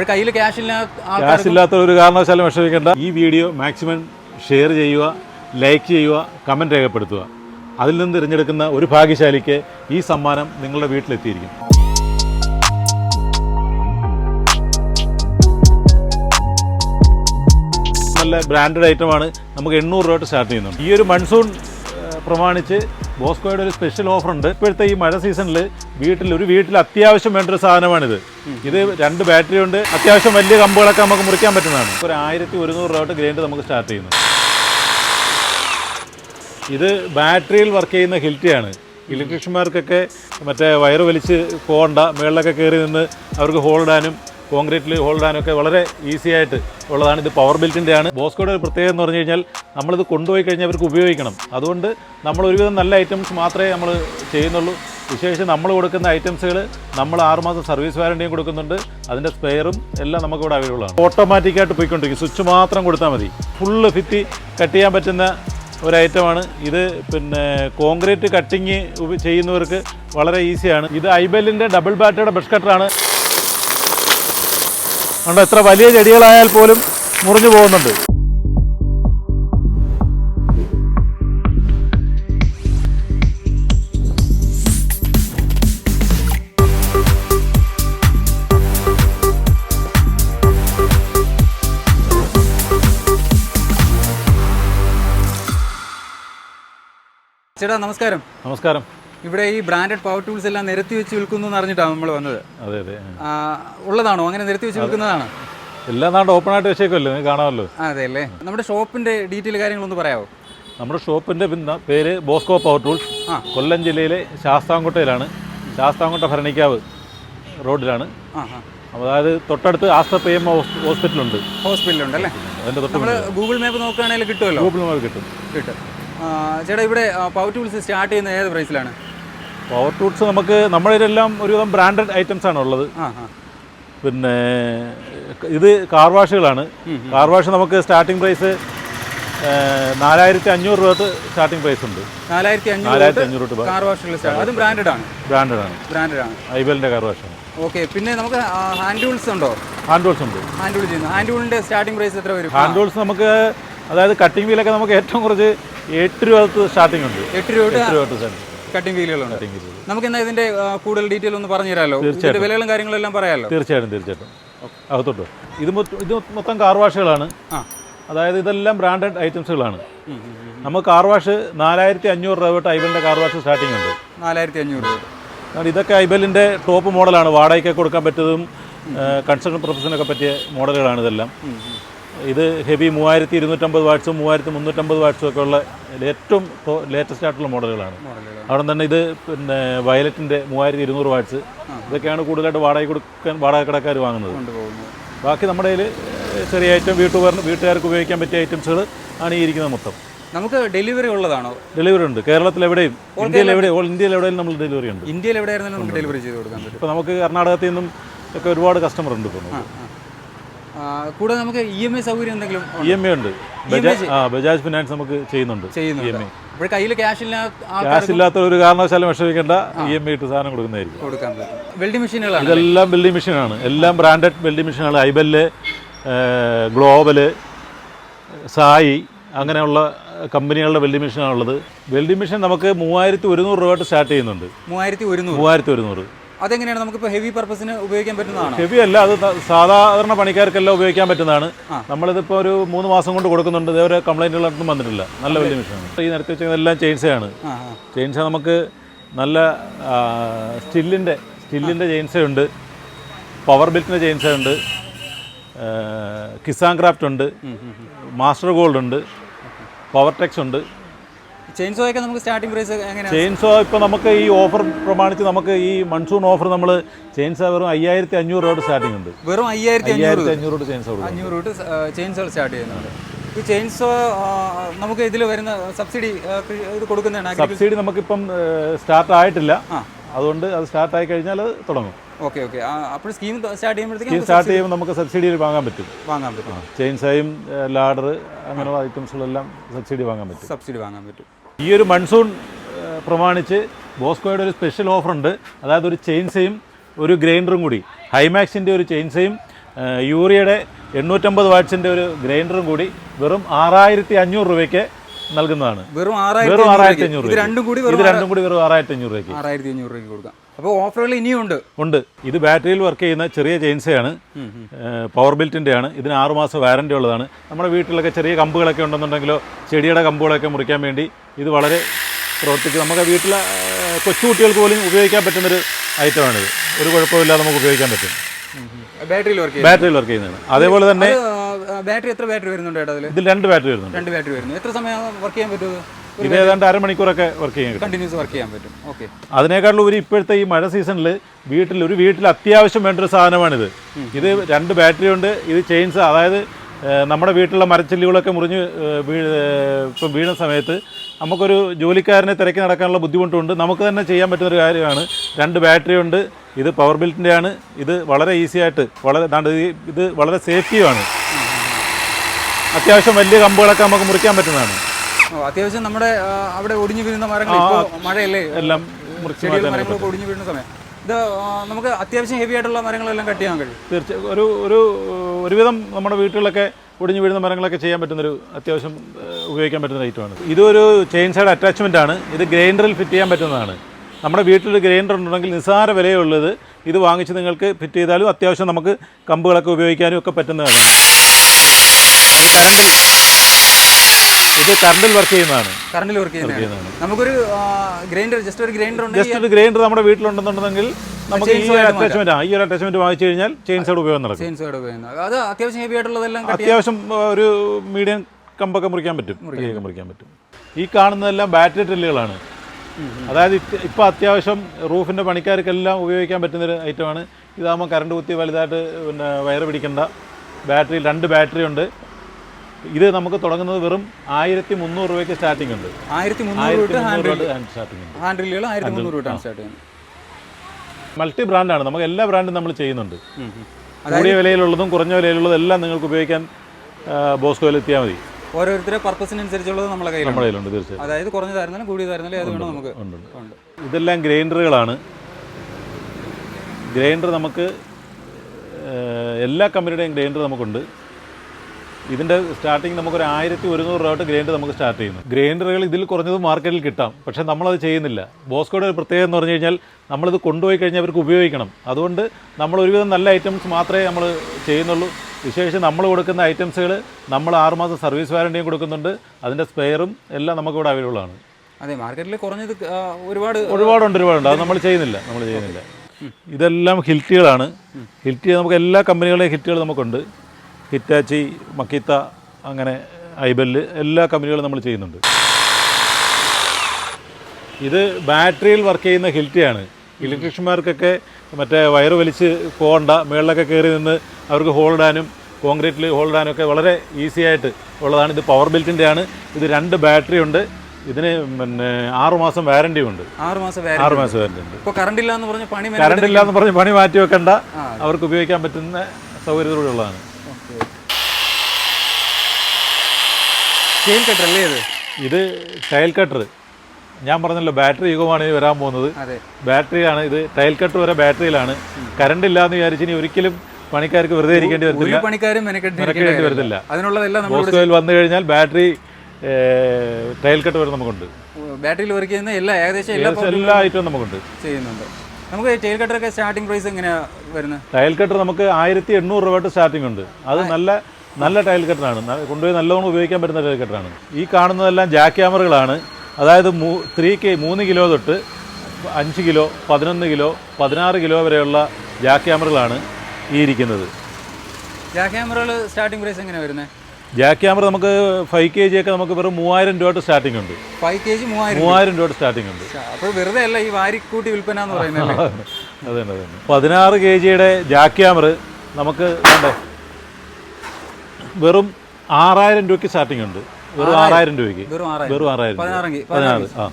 ഇപ്പോൾ കയ്യിൽ ക്യാഷ് ഇല്ലാത്ത ക്യാഷ് ഇല്ലാത്ത ഒരു കാരണവശാലും വിഷമിക്കേണ്ട. ഈ വീഡിയോ മാക്സിമം ഷെയർ ചെയ്യുക ലൈക്ക് ചെയ്യുക കമന്റ് രേഖപ്പെടുത്തുക. അതിൽ നിന്ന് തിരഞ്ഞെടുക്കുന്ന ഒരു ഭാഗ്യശാലിക്ക് ഈ സമ്മാനം നിങ്ങളുടെ വീട്ടിലെത്തിയിരിക്കും. നല്ല ബ്രാൻഡഡ് ഐറ്റമാണ് നമുക്ക് എണ്ണൂറ് രൂപ സ്റ്റാർട്ട് ചെയ്യുന്നുണ്ട്. ഈ ഒരു മൺസൂൺ പ്രമാണിച്ച് ബോസ്കോയുടെ ഒരു സ്പെഷ്യൽ ഓഫർ ഉണ്ട്. ഇപ്പോഴത്തെ ഈ മഴ സീസണിൽ വീട്ടിൽ ഒരു വീട്ടിൽ അത്യാവശ്യം വേണ്ട ഒരു സാധനമാണിത്. ഇത് രണ്ട് ബാറ്ററി ഉണ്ട്. അത്യാവശ്യം വലിയ കമ്പുകളൊക്കെ നമുക്ക് മുറിക്കാൻ പറ്റുന്നതാണ്. ഒരു ആയിരത്തി ഒരുന്നൂറ് രൂപ ഗ്രൈൻഡ് നമുക്ക് സ്റ്റാർട്ട് ചെയ്യുന്നു. ഇത് ബാറ്ററിയിൽ വർക്ക് ചെയ്യുന്ന ഹിൽറ്റിയാണ്. ഇലക്ട്രീഷ്യന്മാർക്കൊക്കെ മറ്റേ വയറ് വലിച്ച് പോകണ്ട മേളിലൊക്കെ കയറി നിന്ന് അവർക്ക് ഹോൾഡാനും കോൺക്രീറ്റിൽ ഹോൾഡ് ചെയ്യാനൊക്കെ വളരെ ഈസി ആയിട്ട് ഉള്ളതാണ്. ഇത് പവർ ബിൽറ്റിന്റെ ആണ് ബോസ്കോയുടെ ഒരു പ്രത്യേകത എന്ന് പറഞ്ഞു കഴിഞ്ഞാൽ നമ്മളിത് കൊണ്ടുപോയി കഴിഞ്ഞാൽ അവർക്ക് ഉപയോഗിക്കണം. അതുകൊണ്ട് നമ്മൾ ഒരുവിധം നല്ല ഐറ്റംസ് മാത്രമേ നമ്മൾ ചെയ്യുന്നുള്ളൂ. വിശേഷം നമ്മൾ കൊടുക്കുന്ന ഐറ്റംസുകൾ നമ്മൾ ആറുമാസം സർവീസ് വാറണ്ടിയും കൊടുക്കുന്നുണ്ട്. അതിന്റെ സ്പെയറും എല്ലാം നമുക്ക് ഇവിടെ അവൈലബിൾ ആണ്. ഓട്ടോമാറ്റിക്കായിട്ട് പോയിക്കൊണ്ടിരിക്കും. സ്വിച്ച് മാത്രം കൊടുത്താൽ മതി. ഫുള്ള് ഫിറ്റി കട്ട് ചെയ്യാൻ പറ്റുന്ന ഒരു ഐറ്റമാണ്. ഇത് പിന്നെ കോൺക്രീറ്റ് കട്ടിങ് ചെയ്യുന്നവർക്ക് വളരെ ഈസിയാണ്. ഇത് ഐബെല്ലിന്റെ ഡബിൾ ബാറ്റയുടെ ബ്രഷ് കട്ടറാണ്. അതുകൊണ്ട് എത്ര വലിയ ചെടികളായാൽ പോലും മുറിഞ്ഞു പോകുന്നുണ്ട്. ചേട്ടാ നമസ്കാരം. നമസ്കാരം. ഇവിടെ ഈ ബ്രാൻഡഡ് പവർ ടൂൾസ് എല്ലാം നിരത്തി വെച്ച് വിൽക്കുന്നു എന്ന് അറിഞ്ഞിട്ടാണ് നമ്മൾ വന്നത്. അതെ അതെ. ഉള്ളതാണോ? അങ്ങനെ നിരത്തി വെച്ച് വിൽക്കുന്നതാണ്. എല്ലാം നാടും ഓപ്പൺ ആയിട്ട് വെച്ചേക്കുമല്ലോ കാണാമല്ലോ. അതെ അല്ലേ? നമ്മുടെ ഷോപ്പിന്റെ ഡീറ്റെയിൽ കാര്യങ്ങളൊന്ന് പറയാമോ നമ്മുടെ ഷോപ്പിന്റെ പിന്നെ പേര് ബോസ്കോ പവർ ടൂൾസ്. കൊല്ലം ജില്ലയിലെ ശാസ്താംകോട്ടയിലാണ്. ശാസ്താംകോട്ട ഭരണിക്കാവ് റോഡിലാണ്. അതായത് തൊട്ടടുത്ത് ആസ്ത പി എം ഹോസ്പിറ്റലുണ്ട്. ഹോസ്പിറ്റലുണ്ട് അല്ലേ? അതിന്റെ തൊട്ട് നമ്മൾ ഗൂഗിൾ മാപ്പ് നോക്കുകയാണെങ്കിൽ കിട്ടുമല്ലോ? ഗൂഗിൾ മാപ്പ് കിട്ടും. കിട്ടും. ചേട്ടാ ഇവിടെ പവർ ടൂൾസ് സ്റ്റാർട്ട് ചെയ്യുന്ന ഏത് പ്രൈസിലാണ് പവർ ടൂൾസ് നമുക്ക് നമ്മുടെ എല്ലാം ഒരുവിധം ബ്രാൻഡഡ് ഐറ്റംസ് ആണ് ഉള്ളത്. പിന്നെ ഇത് കാർ വാഷുകളാണ് കാർ വാഷ് നമുക്ക് സ്റ്റാർട്ടിംഗ് പ്രൈസ് നാലായിരത്തി അഞ്ഞൂറ് രൂപ സ്റ്റാർട്ടിംഗ് പ്രൈസ് ഉണ്ട്. നാലായിരത്തി അഞ്ഞൂറ് രൂപ കാർ വാഷുകൾ അതും ബ്രാൻഡഡ് ആണ്. ബ്രാൻഡഡ് ആണ്. ബ്രാൻഡഡ് ആണ്. ഐബലിന്റെ കാർ വാഷാണ് ഓക്കെ പിന്നെ നമുക്ക് ഹാൻഡ് ടൂൾസ് ഉണ്ടോ? ഹാൻഡ് ടൂൾസ് ഉണ്ട്. ഹാൻഡ് ടൂൾ ചെയ്യുന്നു ഹാൻഡ് ടൂളിന്റെ സ്റ്റാർട്ടിംഗ് പ്രൈസ് എത്ര വരും? ഹാൻഡ് ടൂൾസ് നമുക്ക് അതായത് കട്ടിംഗ് വീലൊക്കെ നമുക്ക് ഏറ്റവും കുറച്ച് എട്ട് രൂപ സ്റ്റാർട്ടിംഗ് ഉണ്ട്. എട്ട് രൂപ എട്ട് രൂപ സ്റ്റാർട്ടിംഗ് കട്ടിംഗ് വീലുകളുണ്ട് നമുക്ക് എന്നാൽ ഇതിന്റെ കൂടുതൽ ഡീറ്റെയിൽ ഒന്ന് പറഞ്ഞു തരാമല്ലോ വിലകളും കാര്യങ്ങളും എല്ലാം പറയാമല്ലോ തീർച്ചയായിട്ടും. തീർച്ചയായിട്ടും അകത്തോട്ട്. ഇത് ഇത് മൊത്തം കാർ വാഷുകളാണ് അതായത് ഇതെല്ലാം ബ്രാൻഡഡ് ഐറ്റംസുകളാണ് നമുക്ക് കാർ വാഷ് നാലായിരത്തി അഞ്ഞൂറ് രൂപ തൊട്ട് ഐബലിന്റെ കാർ വാഷ് സ്റ്റാർട്ടിംഗ് ഉണ്ട്. നാലായിരത്തി അഞ്ഞൂറ് രൂപ ഇതൊക്കെ ഐബലിന്റെ ടോപ്പ് മോഡലാണ് വാടകയ്ക്ക് കൊടുക്കാൻ പറ്റിയതും കൺസ്ട്രക്ഷൻ പ്രൊഫഷനൊക്കെ പറ്റിയ മോഡലുകളാണ് ഇതെല്ലാം. ഇത് ഹെവി മൂവായിരത്തി ഇരുന്നൂറ്റമ്പത് വാട്ട്സും മൂവായിരത്തി മുന്നൂറ്റമ്പത് വാട്ട്സും ഒക്കെ ഉള്ള ഏറ്റവും ലേറ്റസ്റ്റ് ആയിട്ടുള്ള മോഡലുകളാണ്. അവിടെ തന്നെ ഇത് പിന്നെ വയലറ്റിന്റെ മൂവായിരത്തി ഇരുന്നൂറ് വാട്ട്സ്. ഇതൊക്കെയാണ് കൂടുതലായിട്ട് വാടക കൊടുക്കാൻ വാടക കടക്കാർ വാങ്ങുന്നത്. ബാക്കി നമ്മുടെ കയ്യിൽ ചെറിയ ഐറ്റം വീട്ടുകാർ വീട്ടുകാർക്ക് ഉപയോഗിക്കാൻ പറ്റിയ ഐറ്റംസുകൾ ആണ് ഈ ഇരിക്കുന്നത് മൊത്തം. നമുക്ക് ഡെലിവറി ഉള്ളതാണോ? ഡെലിവറി ഉണ്ട്. കേരളത്തിൽ എവിടെയും ഇന്ത്യയിൽ എവിടെ ഓൾ ഇന്ത്യയിൽ എവിടെയും നമ്മൾ ഡെലിവറി ഉണ്ട്. ഇന്ത്യയിൽ എവിടെയായിരുന്നാലും നമുക്ക് ഡെലിവറി ചെയ്ത് കൊടുക്കാൻ പറ്റും. ഇപ്പോൾ നമുക്ക് കർണാടകത്തിൽ നിന്നും ഒക്കെ ഒരുപാട് കസ്റ്റമർ ഉണ്ട് ഇപ്പോൾ കൂടാതെ നമുക്ക് ഇ എം ഐ സൗകര്യം എന്തെങ്കിലും ഇ എം ഐ ഉണ്ട്. ബജാജ് ബജാജ് ഫിനാൻസ് നമുക്ക് ചെയ്യുന്നുണ്ട് ചെയ്യുന്നുണ്ട്. കയ്യിൽ ക്യാഷ് ഇല്ല ക്യാഷ് ഇല്ലാത്ത ഒരു കാരണവശാലും വിഷമിക്കേണ്ട. ഇ എം ഐ ഇട്ട് സാധനം കൊടുക്കുന്നതായിരിക്കും. കൊടുക്കാൻ പറ്റും. വെൽഡിംഗ് മെഷീനുകളാണ് ഇതെല്ലാം ബിൽഡിംഗ് മെഷീനാണ് എല്ലാം ബ്രാൻഡഡ് ബിൽഡിംഗ് മെഷീനാണ് ഐബൽ ഗ്ലോബൽ സായി അങ്ങനെയുള്ള കമ്പനികളുടെ വെൽഡിംഗ് മെഷീനാണ് ഉള്ളത് വെൽഡിംഗ് മെഷീൻ നമുക്ക് മൂവായിരത്തി ഒരുന്നൂറ് രൂപ സ്റ്റാർട്ട് ചെയ്യുന്നുണ്ട്. മൂവായിരത്തി ഒരുന്നൂറ്. മൂവായിരത്തി ഒരുന്നൂറ്. അതെങ്ങനെയാണ് നമുക്കിപ്പോൾ ഹെവി പർപ്പസിന് ഉപയോഗിക്കാൻ പറ്റുന്നതാണ്? ഹെവി അല്ല അത് സാധാരണ പണിക്കാർക്കെല്ലാം ഉപയോഗിക്കാൻ പറ്റുന്നതാണ്. നമ്മളിതിപ്പോ നമ്മളിതിപ്പോൾ ഒരു മൂന്ന് മാസം കൊണ്ട് കൊടുക്കുന്നുണ്ട് ഇതേവരെ കംപ്ലൈന്റുകളൊന്നും വന്നിട്ടില്ല. നല്ല വലിയ മെഷീനാണ് ഈ നിരത്തി വെച്ചതെല്ലാം ചെയിൻസയാണ് ചെയിൻസ നമുക്ക് നല്ല സ്റ്റില്ലിന്റെ സ്റ്റില്ലിന്റെ ചെയിൻസ ഉണ്ട്. പവർ ബിൽറ്റിന്റെ ചെയിൻസ ഉണ്ട്. കിസാൻ ക്രാഫ്റ്റ് ഉണ്ട്. മാസ്റ്റർ ഗോൾഡ് ഉണ്ട്. പവർ ടെക്സ് ഉണ്ട്. നമുക്ക് സ്റ്റാർട്ടിംഗ് പ്രൈസ് എങ്ങനെയാണ് ചെയിൻസോ ഇപ്പോൾ നമുക്ക് ഈ ഓഫർ പ്രമാണിച്ച് നമുക്ക് ഈ മൺസൂൺ ഓഫർ നമ്മൾ ചെയിൻസോ വെറും അയ്യായിരത്തി അഞ്ഞൂറ് രൂപ. സ്റ്റാർട്ടിംഗ് ഉണ്ട് വെറും അയ്യായിരത്തി അയ്യായിരത്തി അഞ്ഞൂറ് രൂപ ചെയിൻസോ അഞ്ഞൂറ് രൂപ ചെയിൻസോ സ്റ്റാർട്ട് ചെയ്യുന്നുണ്ട് ഈ ചെയിൻസോ നമുക്ക് ഇതിൽ വരുന്ന സബ്സിഡി ഇത് കൊടുക്കുന്നതാണ് സബ്സിഡി നമുക്കിപ്പം സ്റ്റാർട്ട് ആയിട്ടില്ല. അതുകൊണ്ട് അത് സ്റ്റാർട്ട് ആയി കഴിഞ്ഞാൽ അത് തുടങ്ങും. Okay okay. അപ്പോൾ സ്കീം സ്റ്റാർട്ട് ചെയ്യുമ്പോഴത്തേക്കും സ്റ്റാർട്ട് ചെയ്യുമ്പോൾ നമുക്ക് സബ്സിഡിയിൽ വാങ്ങാൻ പറ്റും. വാങ്ങാൻ പറ്റും. ചെയിൻസായും ലാഡർ അങ്ങനെയുള്ള ഐറ്റംസുകളെല്ലാം സബ്സിഡി വാങ്ങാൻ പറ്റും. സബ്സിഡി വാങ്ങാൻ പറ്റും. ഈ ഒരു മൺസൂൺ പ്രമാണിച്ച് ബോസ്കോയുടെ ഒരു സ്പെഷ്യൽ ഓഫർ ഉണ്ട്. അതായത് ഒരു ചെയിൻസയും ഒരു ഗ്രൈൻഡറും കൂടി. ഹൈമാക്സിന്റെ ഒരു ചെയിൻസയും യൂറിയയുടെ എണ്ണൂറ്റമ്പത് വാട്ട്സിന്റെ ഒരു ഗ്രൈൻഡറും കൂടി വെറും ആറായിരത്തി അഞ്ഞൂറ് രൂപയ്ക്ക് നൽകുന്നതാണ്. വെറും ആറായിരത്തി അഞ്ഞൂറ് രൂപ രണ്ടും കൂടി ഇത് വെറും രണ്ടും കൂടി വെറും ആറായിരത്തി അഞ്ഞൂറ് രൂപയ്ക്ക്. ആറായിരത്തി അഞ്ഞൂറ് രൂപയ്ക്ക് കൊടുക്കാം. അപ്പോൾ ഓഫറുകൾ ഇനിയും ഉണ്ട്. ഉണ്ട് ഇത് ബാറ്ററിയിൽ വർക്ക് ചെയ്യുന്ന ചെറിയ ചെയിൻസയാണ്. പവർ ബിൽറ്റിന്റെ ആണ് ഇതിന് ആറുമാസം വാറന്റി ഉള്ളതാണ്. നമ്മുടെ വീട്ടിലൊക്കെ ചെറിയ കമ്പുകളൊക്കെ ഉണ്ടെന്നുണ്ടെങ്കിലോ ചെടിയുടെ കമ്പുകളൊക്കെ മുറിക്കാൻ വേണ്ടി ഇത് വളരെ പ്രവർത്തിക്കും. നമുക്ക് വീട്ടിലെ കൊച്ചുകുട്ടികൾക്ക് പോലും ഉപയോഗിക്കാൻ പറ്റുന്നൊരു ഐറ്റമാണിത്. ഒരു കുഴപ്പമില്ലാതെ നമുക്ക് ഉപയോഗിക്കാൻ പറ്റും. ബാറ്ററിയിൽ വർക്ക് ബാറ്ററിയിൽ വർക്ക് ചെയ്യുന്നതാണ്. അതേപോലെ തന്നെ ബാറ്ററി എത്ര ബാറ്ററി വരുന്നുണ്ട് ഇതിൽ രണ്ട് ബാറ്ററി വരുന്നുണ്ട്. രണ്ട് ബാറ്ററി വരുന്നു. എത്ര സമയം വർക്ക് ചെയ്യാൻ പറ്റും ഇത് ഏതാണ്ട് അരമണിക്കൂറൊക്കെ വർക്ക് ചെയ്യാൻ കണ്ടിന്യൂസ് വർക്ക് ചെയ്യാൻ പറ്റും. ഓക്കെ അതിനേക്കാളും ഒരു ഇപ്പോഴത്തെ ഈ മഴ സീസണിൽ വീട്ടിൽ ഒരു വീട്ടിൽ അത്യാവശ്യം വേണ്ട ഒരു സാധനമാണിത്. ഇത് രണ്ട് ബാറ്ററി ഉണ്ട് ഇത് ചെയിൻസ് അതായത് നമ്മുടെ വീട്ടിലുള്ള മരച്ചില്ലുകളൊക്കെ മുറിഞ്ഞ് ഇപ്പം വീണ സമയത്ത് നമുക്കൊരു ജോലിക്കാരനെ തിരക്കി നടക്കാനുള്ള ബുദ്ധിമുട്ടുണ്ട്. നമുക്ക് തന്നെ ചെയ്യാൻ പറ്റുന്ന ഒരു കാര്യമാണ്. രണ്ട് ബാറ്ററി ഉണ്ട് ഇത് പവർ ബിൽറ്റിന്റെ ആണ്. ഇത് വളരെ ഈസി ആയിട്ട് വളരെ ഇത് വളരെ സേഫ്റ്റിയുമാണ് അത്യാവശ്യം വലിയ കമ്പുകളൊക്കെ നമുക്ക് മുറിക്കാൻ പറ്റുന്നതാണ്. അത്യാവശ്യം നമ്മുടെ അവിടെ ഒടിഞ്ഞു വീഴുന്ന മരങ്ങൾ മഴയല്ലേ? എല്ലാം ഒടിഞ്ഞു വീഴുന്ന സമയം. ഇത് നമുക്ക് അത്യാവശ്യം ഹെവി ആയിട്ടുള്ള മരങ്ങളെല്ലാം കട്ട് ചെയ്യാൻ കഴിയും. തീർച്ചയായും ഒരു ഒരു ഒരുവിധം നമ്മുടെ വീട്ടിലൊക്കെ ഒടിഞ്ഞു വീഴുന്ന മരങ്ങളൊക്കെ ചെയ്യാൻ പറ്റുന്നൊരു അത്യാവശ്യം ഉപയോഗിക്കാൻ പറ്റുന്ന ഐറ്റമാണ് ഇതൊരു ചെയിൻ സൈഡ് അറ്റാച്ച്മെന്റ് ആണ്. ഇത് ഗ്രൈൻഡറിൽ ഫിറ്റ് ചെയ്യാൻ പറ്റുന്നതാണ്. നമ്മുടെ വീട്ടിലൊരു ഗ്രൈൻഡർ ഉണ്ടെങ്കിൽ നിസ്സാര വിലയുള്ളത് ഇത് വാങ്ങിച്ച് നിങ്ങൾക്ക് ഫിറ്റ് ചെയ്താലും അത്യാവശ്യം നമുക്ക് കമ്പുകളൊക്കെ ഉപയോഗിക്കാനും ഒക്കെ പറ്റുന്നതാണ്. ഇത് കറണ്ടിൽ വർക്ക് ചെയ്യുന്നതാണ്. കറണ്ടിൽ വർക്ക് ചെയ്യുന്നതാണ്. നമുക്കൊരു ഗ്രൈൻഡർ ജസ്റ്റ് ഒരു ഗ്രൈൻഡർ ഉണ്ടെങ്കിൽ ജസ്റ്റ് ഒരു ഗ്രൈൻഡർ നമ്മുടെ വീട്ടിലുണ്ടെന്നുണ്ടെങ്കിൽ നമുക്ക് ഈ ഒരു അറ്റാച്ച്മെന്റ് ഈ ഒരു അറ്റാച്ച്മെന്റ് വാങ്ങിച്ചു കഴിഞ്ഞാൽ ചെയിൻ സൈഡ് ഉപയോഗം നടക്കും. ചെയിൻ സൈഡ് ഉപയോഗിക്കുന്നത് അത് അത്യാവശ്യം ഹെവി ആയിട്ടുള്ളതെല്ലാം അത്യാവശ്യം ഒരു മീഡിയം കമ്പൊക്കെ മുറിക്കാൻ പറ്റും. ചെടിയൊക്കെ മുറിക്കാൻ പറ്റും. ഈ കാണുന്നതെല്ലാം ബാറ്ററി ഡ്രില്ലുകളാണ് അതായത് ഇപ്പോൾ അത്യാവശ്യം റൂഫിന്റെ പണിക്കാർക്കെല്ലാം ഉപയോഗിക്കാൻ പറ്റുന്നൊരു ഐറ്റമാണ് ഇതാകുമ്പോൾ കറണ്ട് കുത്തി വലുതായിട്ട് പിന്നെ വയർ പിടിക്കേണ്ട. ബാറ്ററി രണ്ട് ബാറ്ററി ഉണ്ട്. ഇത് നമുക്ക് തുടങ്ങുന്നത് വെറും ആയിരത്തി മുന്നൂറ് രൂപയ്ക്ക് സ്റ്റാർട്ടിംഗ് ഉണ്ട്. ആയിരത്തി മുന്നൂറ് ആയിരത്തി തൊട്ട് ഹാൻഡ് മുന്നൂറ് സ്റ്റാർട്ടിംഗ് ഉണ്ട്. ഹാൻഡ് ഡ്രില്ലുകൾ ആയിരത്തി മുന്നൂറ് തൊട്ടാണ് സ്റ്റാർട്ട് ചെയ്യുന്നത് മൾട്ടി ബ്രാൻഡാണ് നമുക്ക് എല്ലാ ബ്രാൻഡും നമ്മൾ ചെയ്യുന്നുണ്ട്. കൂടിയ വിലയിലുള്ളതും കുറഞ്ഞ വിലയിലുള്ളതും എല്ലാം നിങ്ങൾക്ക് ഉപയോഗിക്കാൻ ബോസ്കോയിൽ എത്തിയാൽ മതി. ഓരോരുത്തരുടെ പർപ്പസിനനുസരിച്ചുള്ളത് കയ്യിലുണ്ട്. നമ്മുടെ കയ്യിലുണ്ട് തീർച്ചയായും. അതായത് കുറഞ്ഞതായിരുന്നാലും കൂടിയതായിരുന്നാലും ഏത് വേണോ നമുക്ക്. ഉണ്ട് ഇതെല്ലാം ഗ്രൈൻഡറുകളാണ്. ഗ്രൈൻഡർ നമുക്ക് എല്ലാ കമ്പനിയുടെയും ഗ്രൈൻഡർ നമുക്കുണ്ട്. ഇതിന്റെ സ്റ്റാർട്ടിങ് നമുക്കൊരു ആയിരത്തി ഒരുന്നൂറ് രൂപ ഗ്രൈൻഡർ നമുക്ക് സ്റ്റാർട്ട് ചെയ്യുന്നു. ഗ്രൈൻഡറുകൾ ഇതിൽ കുറഞ്ഞത് മാർക്കറ്റിൽ കിട്ടാം. പക്ഷേ നമ്മളത് ചെയ്യുന്നില്ല. ബോസ്കോയുടെ ഒരു പ്രത്യേകത എന്ന് പറഞ്ഞു കഴിഞ്ഞാൽ നമ്മളിത് കൊണ്ടുപോയി കഴിഞ്ഞാൽ അവർക്ക് ഉപയോഗിക്കണം. അതുകൊണ്ട് നമ്മൾ ഒരുവിധം നല്ല ഐറ്റംസ് മാത്രമേ നമ്മൾ ചെയ്യുന്നുള്ളൂ. വിശേഷിച്ച് നമ്മൾ കൊടുക്കുന്ന ഐറ്റംസുകൾ നമ്മൾ ആറുമാസം സർവീസ് വാറണ്ടിയും കൊടുക്കുന്നുണ്ട്. അതിന്റെ സ്പെയറും എല്ലാം നമുക്കിവിടെ അവൈലബിൾ ആണ്. അതെ മാർക്കറ്റിൽ കുറഞ്ഞത് ഒരുപാട് ഒരുപാടുണ്ട് ഒരുപാടുണ്ട്. അത് നമ്മൾ ചെയ്യുന്നില്ല. നമ്മൾ ചെയ്യുന്നില്ല. ഇതെല്ലാം ഹിൽറ്റികളാണ് ഹിൽറ്റി നമുക്ക് എല്ലാ കമ്പനികളുടെയും ഹിറ്റുകൾ നമുക്കുണ്ട്. ഹിറ്റാച്ചി മക്കിത്ത അങ്ങനെ ഐബെല്ല് എല്ലാ കമ്പനികളും നമ്മൾ ചെയ്യുന്നുണ്ട്. ഇത് ബാറ്ററിയിൽ വർക്ക് ചെയ്യുന്ന ഹിൽറ്റിയാണ്. ഇലക്ട്രീഷ്യന്മാർക്കൊക്കെ മറ്റേ വയറ് വലിച്ച് പോകണ്ട മേളിലൊക്കെ കയറി നിന്ന് അവർക്ക് ഹോൾഡാനും കോൺക്രീറ്റിൽ ഹോൾഡാനും ഒക്കെ വളരെ ഈസി ആയിട്ട് ഉള്ളതാണ്. ഇത് പവർ ബിൽറ്റിന്റെ ആണ് ഇത് രണ്ട് ബാറ്ററി ഉണ്ട്. ഇതിന് പിന്നെ ആറു മാസം വാരണ്ടി ഉണ്ട്. ആറു മാസം ആറ് വാരണ്ടി മാസം ഉണ്ട്. ഇപ്പോൾ കറണ്ട് ഇല്ല എന്ന് പറഞ്ഞ പണി കറണ്ട് ഇല്ല എന്ന് പറഞ്ഞ് പണി മാറ്റി വെക്കണ്ട. അവർക്ക് ഉപയോഗിക്കാൻ പറ്റുന്ന സൗകര്യത്തോടെ ഉള്ളതാണ്. ചെയിൻ കട്ടർ അല്ലേ ഇത്? ഇത് ടൈൽ കട്ടർ ഞാൻ പറഞ്ഞല്ലോ ബാറ്ററി യുഗമാണ് ഇനി വരാൻ പോകുന്നത്. ബാറ്ററിയാണ് ഇത് ടൈൽ കട്ടർ വരെ ബാറ്ററിയിലാണ് കറണ്ട് ഇല്ല എന്ന് വിചാരിച്ച് ഇനി ഒരിക്കലും പണിക്കാർക്ക് വെറുതെ ഇരിക്കേണ്ടി വരത്തില്ല. പണിക്കാരും മെനക്കെട്ടി വരത്തില്ല. അതിനുള്ളതെല്ലാം വന്നു കഴിഞ്ഞാൽ ബാറ്ററി ടൈൽ കട്ട് വരെ നമുക്കുണ്ട്. ബാറ്ററിയിൽ വർക്ക് ചെയ്യുന്ന എല്ലാ ഏകദേശം എല്ലാ ഏകദേശം എല്ലാ ഐറ്റവും നമുക്കുണ്ട്. ചെയ്യുന്നുണ്ട്. നമുക്ക് ടൈൽ കട്ടറൊക്കെ സ്റ്റാർട്ടിംഗ് പ്രൈസ് എങ്ങനെയാണ് വരുന്നത്? ടൈൽ കട്ടർ നമുക്ക് ആയിരത്തി എണ്ണൂറ് രൂപ തൊട്ട് സ്റ്റാർട്ടിംഗ് ഉണ്ട്. അത് നല്ല നല്ല ടൈൽ കട്ടറാണ് കൊണ്ടുപോയി നല്ലോണം ഉപയോഗിക്കാൻ പറ്റുന്ന ടൈൽ കട്ടറാണ് ഈ കാണുന്നതെല്ലാം ജാക്ക് ക്യാമറകളാണ് അതായത് മൂ ത്രീ കെ മൂന്ന് കിലോ തൊട്ട് അഞ്ച് കിലോ പതിനൊന്ന് കിലോ പതിനാറ് കിലോ വരെയുള്ള ജാക്ക് ക്യാമറകളാണ് ഈ ഇരിക്കുന്നത്. ജാക്ക് ക്യാമറകൾ സ്റ്റാർട്ടിംഗ് പ്രൈസ് എങ്ങനെയാണ് വരുന്നത് ജാക്ക് ക്യാമറ നമുക്ക് ഫൈവ് കെ ജി ഒക്കെ നമുക്ക് വെറും മൂവായിരം രൂപ തൊട്ട് സ്റ്റാർട്ടിംഗ് ഉണ്ട്. ഫൈവ് കെ ജി മൂവായിരം മൂവായിരം രൂപ സ്റ്റാർട്ടിംഗ് ഉണ്ട്. അപ്പോൾ വെറുതെ അല്ല ഈ വാരിക്കൂട്ടി വിൽപ്പന എന്ന് പറയുന്നത് അതെ അതെ പതിനാറ് കെ ജിയുടെ ജാക്ക് ക്യാമറ നമുക്ക് വേണ്ടേ? വെറും ആറായിരം രൂപയ്ക്ക് സ്റ്റാർട്ടിംഗ് ഉണ്ട്. വെറും ആറായിരം. രൂപയ്ക്ക്. വെറും ആറായിരം പതിനാറ് ആ.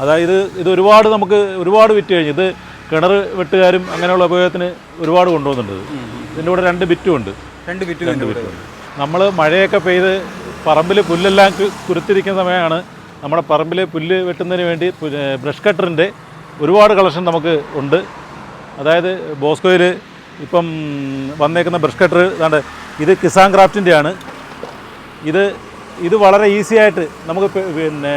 അതായത് ഇത് ഒരുപാട് നമുക്ക് ഒരുപാട് വിറ്റ് കഴിഞ്ഞു ഇത് കിണർ വെട്ടുകാരും അങ്ങനെയുള്ള ഉപയോഗത്തിന് ഒരുപാട് കൊണ്ടുപോകുന്നുണ്ട് ഇത്. ഇതിന്റെ കൂടെ രണ്ട് ബിറ്റും ഉണ്ട്. രണ്ട് ബിറ്റ് ബിറ്റും നമ്മൾ മഴയൊക്കെ പെയ്ത് പറമ്പിൽ പുല്ലെല്ലാം കുരുത്തിരിക്കുന്ന സമയമാണ് നമ്മുടെ പറമ്പിൽ പുല്ല് വെട്ടുന്നതിന് വേണ്ടി ബ്രഷ് കട്ടറിന്റെ ഒരുപാട് കളക്ഷൻ നമുക്ക് ഉണ്ട്. അതായത് ബോസ്കോയിൽ ഇപ്പം വന്നേക്കുന്ന ബ്രഷ് കട്ടർ ഇതാണ്ട് ഇത് കിസാൻ ക്രാഫ്റ്റിന്റെ ആണ് ഇത് ഇത് വളരെ ഈസി ആയിട്ട് നമുക്ക് പിന്നെ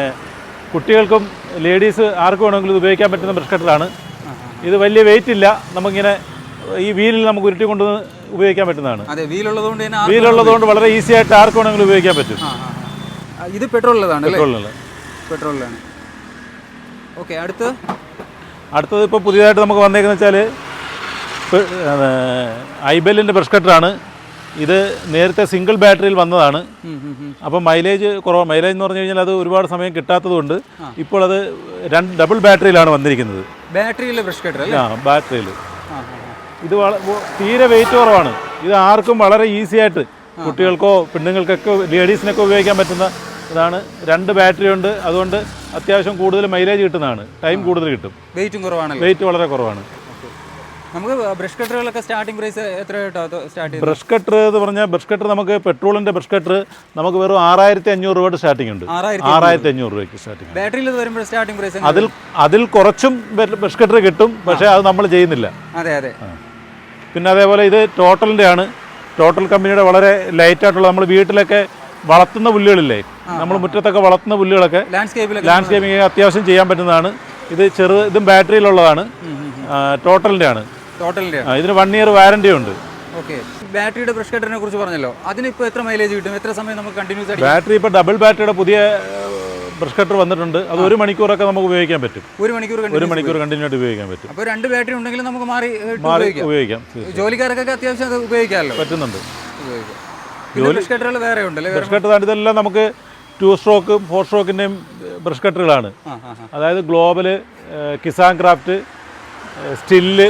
കുട്ടികൾക്കും ലേഡീസ് ആർക്കും വേണമെങ്കിലും ഇത് ഉപയോഗിക്കാൻ പറ്റുന്ന ബ്രഷ് കട്ടറാണ്. ഇത് വലിയ വെയിറ്റ് ഇല്ല. നമുക്കിങ്ങനെ ഈ വീലിൽ നമുക്ക് ഉരുട്ടി കൊണ്ടുവന്ന് ഉപയോഗിക്കാൻ പറ്റുന്നതാണ്. അതെ വീലുള്ളതുകൊണ്ട് വളരെ ഈസി ആയിട്ട് ആർക്ക് വേണമെങ്കിലും ഉപയോഗിക്കാൻ പറ്റും. ഇത് പെട്രോൾ ഉള്ളതാണ് ഇത് ഉള്ളത് പെട്രോൾ പെട്രോളിനുള്ള പെട്രോളിലാണ്. ഓക്കെ അടുത്ത്? അടുത്തത് ഇപ്പോൾ പുതിയതായിട്ട് നമുക്ക് വന്നേക്കുന്നത് വെച്ചാൽ ഐബെല്ലിന്റെ ബ്രഷ് കട്ടറാണ് ഇത് നേരത്തെ സിംഗിൾ ബാറ്ററിയിൽ വന്നതാണ്. അപ്പോൾ മൈലേജ് കുറവ് മൈലേജ് എന്ന് പറഞ്ഞു കഴിഞ്ഞാൽ അത് ഒരുപാട് സമയം കിട്ടാത്തതുകൊണ്ട് ഇപ്പോൾ അത് രണ്ട് ഡബിൾ ബാറ്ററിയിലാണ് വന്നിരിക്കുന്നത്. ബാറ്ററിയിൽ ബ്രഷ് കട്ടർ ആ ബാറ്ററിയിൽ. ഇത് തീരെ വെയിറ്റ് കുറവാണ്. ഇത് ആർക്കും വളരെ ഈസി ആയിട്ട് കുട്ടികൾക്കോ പെണ്ണുങ്ങൾക്കൊക്കെ ലേഡീസിനൊക്കെ ഉപയോഗിക്കാൻ പറ്റുന്ന ഇതാണ്. രണ്ട് ബാറ്ററി ഉണ്ട്. അതുകൊണ്ട് അത്യാവശ്യം കൂടുതൽ മൈലേജ് കിട്ടുന്നതാണ്. ടൈം കൂടുതൽ കിട്ടും. വെയിറ്റും കുറവാണ് വെയിറ്റ് വളരെ കുറവാണ്. നമുക്ക് ബ്രഷ് കട്ടറുകളൊക്കെ സ്റ്റാർട്ടിംഗ് പ്രൈസ് എത്ര സ്റ്റാർട്ട് ബ്രഷ് കട്ടർ എന്ന് പറഞ്ഞാൽ ബ്രഷ് കട്ടർ നമുക്ക് പെട്രോളിന്റെ ബ്രഷ് കട്ടർ നമുക്ക് വെറും ആറായിരത്തി അഞ്ഞൂറ് രൂപയുടെ സ്റ്റാർട്ടിംഗ് ഉണ്ട്. ആറായിരത്തി അഞ്ഞൂറ് രൂപയ്ക്ക് സ്റ്റാർട്ടിംഗ് ബാറ്ററിയിൽ വരുമ്പോൾ സ്റ്റാർട്ടിംഗ് പ്രൈസ് അതിൽ അതിൽ കുറച്ചും ബ്രഷ് കട്ടർ കിട്ടും പക്ഷേ അത് നമ്മൾ ചെയ്യുന്നില്ല. അതെ അതെ. പിന്നെ അതേപോലെ ഇത് ടോട്ടലിന്റെ ആണ്. ടോട്ടൽ കമ്പനിയുടെ വളരെ ലൈറ്റ് ആയിട്ടുള്ള നമ്മൾ വീട്ടിലൊക്കെ വളർത്തുന്ന പുല്ലുകളില്ലേ? നമ്മൾ മുറ്റത്തൊക്കെ വളർത്തുന്ന പുല്ലുകളൊക്കെ ലാൻഡ്സ്കേപ്പിംഗ് അത്യാവശ്യം ചെയ്യാൻ പറ്റുന്നതാണ്. ഇത് ചെറു ഇതും ബാറ്ററിയിലുള്ളതാണ് ടോട്ടലിന്റെ ആണ്. ഇതിന് വൺ ഇയർ വാറന്റി ഉണ്ട്. ഓക്കെ. ബാറ്ററിയുടെ ബ്രഷ് കട്ടറിനെ കുറിച്ച് പറഞ്ഞല്ലോ. അതിനിപ്പോൾ എത്ര മൈലേജ് കിട്ടും? എത്ര സമയം നമുക്ക് കണ്ടിന്യൂസ് ആയിട്ട് ബാറ്ററി ഇപ്പൊ ഡബിൾ ബാറ്ററിയുടെ പുതിയ ബ്രഷ് കട്ടർ വന്നിട്ടുണ്ട്. അത് ഒരു മണിക്കൂറൊക്കെ നമുക്ക് ഉപയോഗിക്കാൻ പറ്റും. ഒരു മണിക്കൂർ ഒരു മണിക്കൂർ കണ്ടിന്യൂ ആയിട്ട് ഉപയോഗിക്കാൻ പറ്റും. അപ്പോൾ രണ്ട് ബാറ്ററി ഉണ്ടെങ്കിൽ നമുക്ക് മാറി മാറി ഉപയോഗിക്കാം. ജോലിക്കാരൊക്കെ ജോലിക്കാർക്കൊക്കെ അത്യാവശ്യം അത് ഉപയോഗിക്കാമല്ലോ. പറ്റുന്നുണ്ട്. ബ്രഷ് കട്ടറുകൾ വേറെ ഉണ്ടല്ലേ? ബ്രഷ് കട്ടർ ഇതെല്ലാം നമുക്ക് ടു സ്ട്രോക്കും ഫോർ സ്ട്രോക്കിന്റെയും ബ്രഷ് കട്ടറുകളാണ് അതായത് global Kisan Kraft Stihl